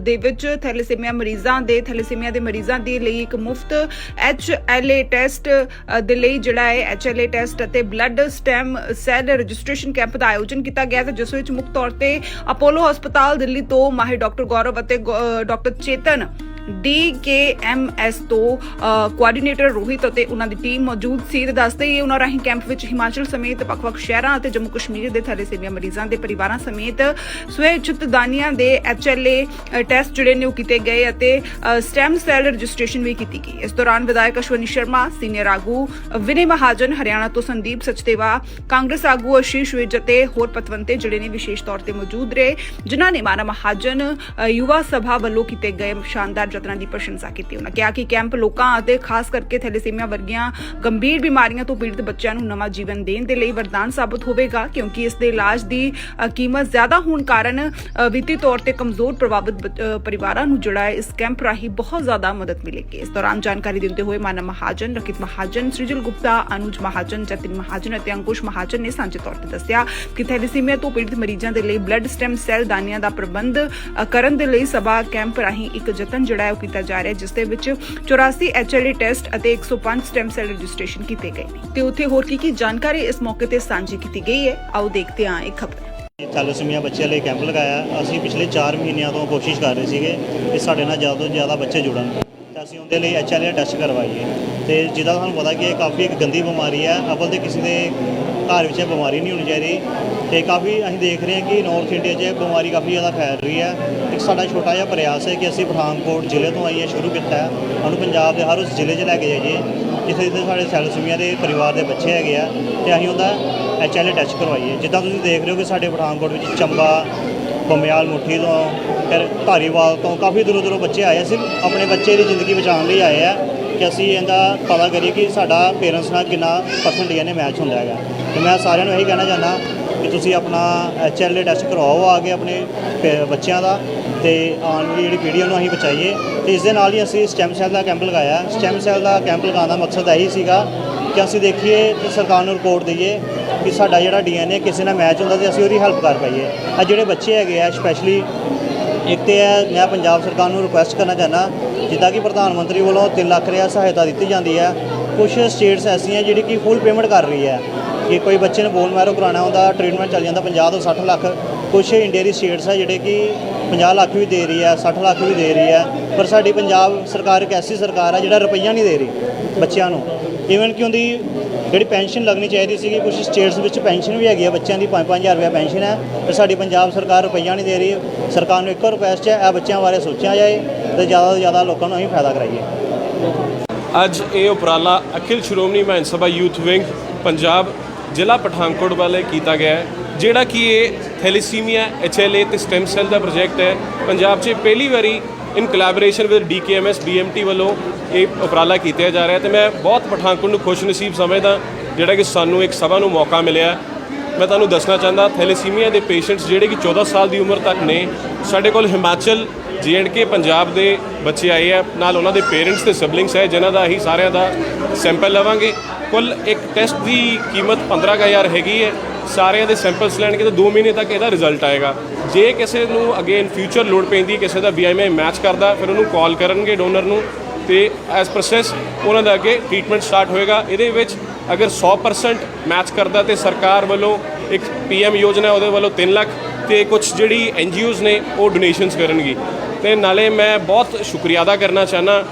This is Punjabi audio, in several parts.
ਦੇ ਵਿੱਚ ਥੈਲੇਸੀਮੀਆ ਮਰੀਜ਼ਾਂ ਦੇ, ਥੈਲੇਸੀਮੀਆ ਦੇ ਮਰੀਜ਼ਾਂ ਦੇ ਲਈ ਇੱਕ ਮੁਫਤ ਐਚਐਲਏ ਟੈਸਟ ਦੇ ਲਈ ਜਿਹੜਾ ਹੈ ਐਚ ਐਲ ਏ ਟੈਸਟ ਅਤੇ blood stem cell registration camp ਦਾ ਆਯੋਜਨ ਕੀਤਾ ਗਿਆ ਤੇ ਜਿਸ ਵਿੱਚ ਮੁੱਖ ਤੌਰ ਤੇ ਅਪੋਲੋ ਹਸਪਤਾਲ ਦਿੱਲੀ ਤੋਂ ਮਾਹਿਰ ਡਾਕਟਰ ਗੌਰਵ ਅਤੇ ਡਾਕਟਰ ਚੇਤਨ ਡੀਕੇਐਮਐਸ ਤੋਂ ਕੋਆਰਡੀਨੇਟਰ ਰੋਹਿਤ ਅਤੇ ਉਹਨਾਂ ਦੀ ਟੀਮ ਮੌਜੂਦ ਸੀ। ਤੇ ਦੱਸਦੇ ਹੀ ਉਹਨਾਂ ਰਾਹੀਂ ਕੈਂਪ ਵਿੱਚ ਹਿਮਾਚਲ ਸਮੇਤ ਵੱਖ-ਵੱਖ ਸ਼ਹਿਰਾਂ ਅਤੇ ਜੰਮੂ ਕਸ਼ਮੀਰ ਦੇ ਥੈਲੇਸੀਮੀਆ ਮਰੀਜ਼ਾਂ ਦੇ ਪਰਿਵਾਰਾਂ ਸਮੇਤ ਸਵੈਚਿਤ ਦਾਨੀਆਂ ਦੇ ਐਚਐਲਏ ਟੈਸਟ ਜਿਹੜੇ ਨੇ ਉਹ ਕੀਤੇ ਗਏ ਅਤੇ ਸਟੈਮ ਸੈੱਲ ਰਜਿਸਟ੍ਰੇਸ਼ਨ ਵੀ ਕੀਤੀ ਗਈ। ਇਸ ਦੌਰਾਨ ਵਿਧਾਇਕ ਅਸ਼ਵਨੀ ਸ਼ਰਮਾ ਸੀਨੀਅਰ ਆਗੂ ਵਿਨੇ ਮਹਾਜਨ, ਹਰਿਆਣਾ ਤੋਂ ਸੰਦੀਪ ਸਚਦੇਵਾ, ਕਾਂਗਰਸ ਆਗੂ ਅਸ਼ੀਸ਼ ਵਿਜ ਅਤੇ ਹੋਰ ਪਤਵੰਤੇ ਜਿਹੜੇ ਨੇ ਵਿਸ਼ੇਸ਼ ਤੌਰ ਤੇ ਮੌਜੂਦ ਰਹੇ, ਜਿਨ੍ਹਾਂ ਨੇ ਮਾਨਾ ਮਹਾਜਨ ਯੁਵਾ ਸਭਾ ਵੱਲੋਂ ਕੀਤੇ ਗਏ ਸ਼ਾਨਦਾਰ ਯਤਨਾਂ ਦੀ ਪ੍ਰਸ਼ੰਸਾ ਕੀਤੀ, ਉਹਨਾਂ ਕਿਹਾ ਕਿ ਕੈਂਪ ਲੋਕਾਂ ਅਤੇ ਖਾਸ ਕਰਕੇ ਥੈਲੇਸੀਮੀਆ ਵਰਗੀਆਂ ਗੰਭੀਰ ਬਿਮਾਰੀਆਂ ਤੋਂ ਪੀੜਤ ਬੱਚਿਆਂ ਨੂੰ ਨਵਾਂ ਜੀਵਨ ਦੇਣ ਦੇ ਲਈ ਵਰਦਾਨ ਸਾਬਤ ਹੋਵੇਗਾ, ਕਿਉਂਕਿ ਇਸ ਦੇ ਇਲਾਜ ਦੀ ਕੀਮਤ ਜ਼ਿਆਦਾ ਹੋਣ ਕਾਰਨ ਵਿੱਤੀ ਤੌਰ ਤੇ ਕਮਜ਼ੋਰ ਪ੍ਰਭਾਵਿਤ ਪਰਿਵਾਰਾਂ ਨੂੰ ਜਿਹੜਾ ਹੈ ਇਸ ਕੈਂਪ ਰਾਹੀਂ ਬਹੁਤ ਜ਼ਿਆਦਾ ਮਦਦ ਮਿਲੇਗੀ। ਇਸ ਦੌਰਾਨ ਜਾਣਕਾਰੀ ਦਿੰਦੇ ਹੋਏ ਮਾਨਵ ਮਹਾਜਨ, ਰਕਿਤ ਮਹਾਜਨ, ਸ੍ਰੀਜਲ ਗੁਪਤਾ, ਅਨੁਜ ਮਹਾਜਨ, ਜਤਿਨ ਮਹਾਜਨ ਅਤੇ ਅੰਕੁਸ਼ ਮਹਾਜਨ ਨੇ ਸਾਂਝੇ ਤੌਰ ਤੇ ਦੱਸਿਆ ਕਿ ਥੈਲੇਸੀਮੀਆ ਤੋਂ ਪੀੜਤ ਮਰੀਜ਼ਾਂ ਦੇ ਲਈ ਬਲੱਡ ਸਟੈਮ ਸੈੱਲ ਦਾਨੀਆਂ ਦਾ ਪ੍ਰਬੰਧ ਕਰਨ ਦੇ ਲਈ ਸਭਾ ਕੈਂਪ ਰਾਹੀਂ ਇੱਕ ਯਤਨ ਜਿਹੜਾ ਹੈ ਉਹ ਕੀਤਾ ਜਾ ਰਿਹਾ ਜਿਸ ਦੇ ਵਿੱਚ 84 ਐਚਐਲਏ ਟੈਸਟ ਅਤੇ 105 ਸਟੈਮ ਸੈੱਲ ਰਜਿਸਟ੍ਰੇਸ਼ਨ ਕੀਤੇ ਗਏ ਨੇ। ਤੇ ਉੱਥੇ ਹੋਰ ਕੀ ਕੀ ਜਾਣਕਾਰੀ ਇਸ ਮੌਕੇ ਤੇ ਸਾਂਝੀ ਕੀਤੀ ਗਈ ਹੈ, ਆਓ ਦੇਖਦੇ ਹਾਂ ਇਹ ਖਬਰ। ਥੈਲੇਸੀਮੀਆ ਬੱਚਿਆਂ ਲਈ ਕੈਂਪ ਲਗਾਇਆ। ਅਸੀਂ ਪਿਛਲੇ 4 ਮਹੀਨਿਆਂ ਤੋਂ ਕੋਸ਼ਿਸ਼ ਕਰ ਰਹੇ ਸੀਗੇ ਕਿ ਸਾਡੇ ਨਾਲ ਜ਼ਿਆਦਾ ਤੋਂ ਜ਼ਿਆਦਾ ਬੱਚੇ ਜੁੜਨ। ਤੇ ਅਸੀਂ ਉਹਦੇ ਲਈ ਐਚਐਲਏ ਟੈਸਟ ਕਰਵਾਈਏ। ਤੇ ਜਿਹਦਾ ਤੁਹਾਨੂੰ ਪਤਾ ਕਿ ਇਹ ਕਾਫੀ ਇੱਕ ਗੰਦੀ ਬਿਮਾਰੀ ਹੈ। ਅਵਲ ਤੇ ਕਿਸੇ ਦੇ ਘਰ ਵਿੱਚ ਇਹ ਬਿਮਾਰੀ ਨਹੀਂ ਹੋਣੀ ਚਾਹੀਦੀ। ਤੇ ਕਾਫੀ ਅਸੀਂ ਦੇਖ ਰਹੇ ਹਾਂ ਕਿ ਨਾਰਥ ਇੰਡੀਆ 'ਚ ਇਹ ਬਿਮਾਰੀ ਕਾਫੀ ਜ਼ਿਆਦਾ ਫੈਲ ਰਹੀ ਹੈ। ਇੱਕ ਸਾਡਾ ਛੋਟਾ ਜਿਹਾ ਪ੍ਰਯਾਸ ਹੈ ਕਿ ਅਸੀਂ ਪਠਾਨਕੋਟ ਜ਼ਿਲ੍ਹੇ ਤੋਂ ਆਈਏ, ਸ਼ੁਰੂ ਕੀਤਾ ਹੈ। ਉਹਨੂੰ ਪੰਜਾਬ ਦੇ ਹਰ ਉਸ ਜ਼ਿਲ੍ਹੇ 'ਚ ਲੈ ਕੇ ਜਾਈਏ, ਜਿੱਥੇ ਜਿੱਥੇ ਸਾਡੇ ਥੈਲੇਸੀਮੀਆ ਦੇ ਪਰਿਵਾਰ ਦੇ ਬੱਚੇ ਹੈਗੇ ਆ ਤੇ ਅਸੀਂ ਉਹਦਾ ਐਚਐਲਏ ਟੈਸਟ ਕਰਵਾਈਏ। ਜਿੱਦਾਂ ਤੁਸੀਂ ਦੇਖ ਰਹੇ ਹੋ ਕਿ ਸਾਡੇ ਪਠਾਨਕੋਟ ਵਿੱਚ ਚੰਬਾ, ਬੰਮਿਆਲ, ਮੁੱਠੀ ਤੋਂ, ਫਿਰ ਧਾਰੀਵਾਲ ਤੋਂ ਕਾਫੀ ਦੂਰੋਂ ਦੂਰੋਂ ਬੱਚੇ ਆਏ ਆ। ਸਿਰਫ ਆਪਣੇ ਬੱਚੇ ਦੀ ਜ਼ਿੰਦਗੀ ਬਚਾਉਣ ਲਈ ਆਏ ਆ ਕਿ ਅਸੀਂ ਇਹਦਾ ਪਤਾ ਕਰੀਏ ਕਿ ਸਾਡਾ ਪੇਰੈਂਟਸ ਨਾਲ ਕਿੰਨਾ ਪਰਸੈਂਟ ਇਹਨੇ ਮੈਚ ਹੁੰਦਾ ਹੈਗਾ। ਤੇ ਮੈਂ ਸਾਰਿਆਂ ਨੂੰ ਇਹੀ ਕਹਿਣਾ ਚਾਹੁੰਦਾ ਕਿ ਤੁਸੀਂ ਆਪਣਾ ਐਚਐਲਏ ਟੈਸਟ ਕਰਵਾਓ ਆ ਕੇ ਆਪਣੇ ਪ, ਬੱਚਿਆਂ ਦਾ ਤੇ ਆਉਣ ਵਾਲੀ ਜਿਹੜੀ ਪੀੜ੍ਹੀ ਉਹਨੂੰ ਅਸੀਂ ਬਚਾਈਏ। ਤੇ ਇਸ ਦੇ ਨਾਲ ਹੀ ਅਸੀਂ ਸਟੈਮ ਸੈੱਲ ਦਾ ਕੈਂਪ ਲਗਾਇਆ। ਸਟੈਮ ਸੈੱਲ ਦਾ ਕੈਂਪ ਲਗਾਉਣ ਦਾ ਮਕਸਦ ਇਹੀ ਸੀਗਾ ਕਿ ਅਸੀਂ ਦੇਖੀਏ ਤੇ ਸਰਕਾਰ ਨੂੰ ਰਿਪੋਰਟ ਦਈਏ ਕਿ ਸਾਡਾ ਜਿਹੜਾ ਡੀਐਨਏ ਕਿਸੇ ਨਾਲ ਮੈਚ ਹੁੰਦਾ ਤੇ ਅਸੀਂ ਉਹਦੀ ਹੈਲਪ ਕਰ ਪਾਈਏ। ਆ ਜਿਹੜੇ ਬੱਚੇ ਹੈਗੇ ਆ ਸਪੈਸ਼ਲੀ ਇੱਕ ਤੇ ਹੈ ਮੈਂ ਪੰਜਾਬ ਸਰਕਾਰ ਨੂੰ ਰਿਕੁਐਸਟ ਕਰਨਾ ਚਾਹੁੰਦਾ, ਜਿੱਦਾਂ ਕਿ ਪ੍ਰਧਾਨ ਮੰਤਰੀ ਵੱਲੋਂ 3 ਲੱਖ ਰਿਆ ਸਹਾਇਤਾ ਦਿੱਤੀ ਜਾਂਦੀ ਹੈ ਕੁਝ ਸਟੇਟਸ ਐਸੀਆਂ ਜਿਹੜੀ ਕਿ ਫੁੱਲ ਪੇਮੈਂਟ ਕਰ ਰਹੀ ਹੈ ਕਿ ਕੋਈ ਬੱਚੇ ਨੂੰ ਬੋਨ ਮੈਰੋ ਕਰਾਉਣਾ ਹੁੰਦਾ ਟ੍ਰੀਟਮੈਂਟ ਚੱਲ ਜਾਂਦਾ 50 ਤੋਂ 60 ਲੱਖ। ਕੁਝ ਇੰਡੀਆ ਦੀ ਸਟੇਟਸ ਹੈ ਜਿਹੜੇ ਕਿ 50 ਲੱਖ ਵੀ ਦੇ ਰਹੀ ਹੈ 60 ਲੱਖ ਵੀ ਦੇ ਰਹੀ ਹੈ ਪਰ ਸਾਡੀ ਪੰਜਾਬ ਸਰਕਾਰ ਇੱਕ ਐਸੀ ਸਰਕਾਰ ਹੈ ਜਿਹੜਾ ਰੁਪਈਆ ਨਹੀਂ ਦੇ ਰਹੀ ਬੱਚਿਆਂ ਨੂੰ। ਈਵਨ ਕਿ ਉਹਦੀ ਜਿਹੜੀ ਪੈਨਸ਼ਨ ਲੱਗਣੀ ਚਾਹੀਦੀ ਸੀਗੀ ਕੁਝ ਸਟੇਟਸ ਵਿੱਚ ਪੈਨਸ਼ਨ ਵੀ ਹੈਗੀ ਆ, ਬੱਚਿਆਂ ਦੀ 5-5000 ਰੁਪਏ ਪੈਨਸ਼ਨ ਹੈ ਪਰ ਸਾਡੀ ਪੰਜਾਬ ਸਰਕਾਰ ਰੁਪਈਆ ਨਹੀਂ ਦੇ ਰਹੀ। ਸਰਕਾਰ ਨੂੰ ਇੱਕੋ ਰਿਕੁਐਸਟ ਹੈ ਇਹ ਬੱਚਿਆਂ ਬਾਰੇ ਸੋਚਿਆ ਜਾਏ ਤੇ ਜ਼ਿਆਦਾ ਤੋਂ ਜ਼ਿਆਦਾ ਲੋਕਾਂ ਨੂੰ ਅਸੀਂ ਫਾਇਦਾ ਕਰਾਈਏ। ਅੱਜ ਇਹ ਉਪਰਾਲਾ ਅਖਿਲ ਸ਼੍ਰੋਮਣੀ ਮਹਾਨ ਸਭਾ ਯੂਥ ਵਿੰਗ, ਪੰਜਾਬ ਜ਼ਿਲ੍ਹਾ ਪਠਾਨਕੋਟ ਵਾਲੇ ਕੀਤਾ ਗਿਆ ਹੈ, ਜਿਹੜਾ ਕਿ ਇਹ ਥੈਲੇਸੀਮੀਆ, ਐਚਐਲਏ ਤੇ ਸਟੈਮ ਸੈੱਲ ਦਾ ਪ੍ਰੋਜੈਕਟ ਹੈ। ਪੰਜਾਬ 'ਚ ਪਹਿਲੀ ਵਾਰੀ ਇਨ ਕੋਲੈਬੋਰੇਸ਼ਨ ਵਿਦ ਡੀਕੇਐਮਐਸ ਬੀਐਮਟੀ ਵੱਲੋਂ ਇਹ ਉਪਰਾਲਾ ਕੀਤਾ ਜਾ ਰਿਹਾ ਹੈ ਤੇ ਮੈਂ ਬਹੁਤ ਪਠਾਨਕੋਟ ਨੂੰ ਖੁਸ਼ ਨਸੀਬ ਸਮਝਦਾ, ਜਿਹੜਾ ਕਿ ਸਾਨੂੰ ਇੱਕ ਸਭਾ ਨੂੰ ਮੌਕਾ ਮਿਲਿਆ ਮੈਂ ਤੁਹਾਨੂੰ ਦੱਸਣਾ ਚਾਹੁੰਦਾ, ਥੈਲੇਸੀਮੀਆ ਦੇ ਪੇਸ਼ੈਂਟਸ ਜਿਹੜੇ ਕਿ 14 ਸਾਲ ਦੀ ਉਮਰ ਤੱਕ ਨੇ, ਸਾਡੇ ਕੋਲ ਹਿਮਾਚਲ ਕੇ ਪੰਜਾਬ ਦੇ ਬੱਚੇ ਆਏ ਆ, ਨਾਲ ਉਹਨਾਂ ਦੇ ਪੇਰੈਂਟਸ ਤੇ ਸਿਬਲਿੰਗਸ ਹੈ, ਜਿਨ੍ਹਾਂ ਦਾ ਅਸੀਂ ਸਾਰਿਆਂ ਦਾ ਸੈਂਪਲ ਲਵਾਂਗੇ। ਕੁੱਲ ਇੱਕ ਟੈਸਟ ਦੀ ਕੀਮਤ 15000 ਹੈਗੀ ਹੈ, ਸਾਰਿਆਂ ਦੇ ਸੈਂਪਲਸ ਲੈਣਗੇ ਤਾਂ 2 ਮਹੀਨੇ ਤੱਕ ਇਹਦਾ ਰਿਜ਼ਲਟ ਆਏਗਾ। ਜੇ ਕਿਸੇ ਨੂੰ ਅੱਗੇ ਇਨ ਫਿਊਚਰ ਲੋਡ ਪੈਂਦੀ, ਕਿਸੇ ਦਾ ਬੀਆਈਐਮਆਈ ਮੈਚ ਕਰਦਾ, ਫਿਰ ਉਹਨੂੰ ਕਾਲ ਕਰਨਗੇ ਡੋਨਰ ਨੂੰ ਤੇ ਐਸ ਪ੍ਰੋਸੈਸ ਉਹਨਾਂ ਦਾ ਅੱਗੇ ਟ੍ਰੀਟਮੈਂਟ ਸਟਾਰਟ ਹੋਏਗਾ। ਇਹਦੇ ਵਿੱਚ ਅਗਰ 100% ਮੈਚ ਕਰਦਾ ਤੇ ਸਰਕਾਰ ਵੱਲੋਂ ਇੱਕ ਪੀਐਮ ਯੋਜਨਾ ਉਹਦੇ ਵੱਲੋਂ 3 ਲੱਖ ਤੇ ਕੁਝ ਜਿਹੜੀ ਐਨਜੀਓਜ਼ ਨੇ, ਉਹ ਡੋਨੇਸ਼ਨਸ ਕਰਨਗੀ। ਤੇ ਨਾਲੇ ਮੈਂ ਬਹੁਤ ਸ਼ੁਕਰੀਆ ਅਦਾ ਕਰਨਾ ਚਾਹਨਾ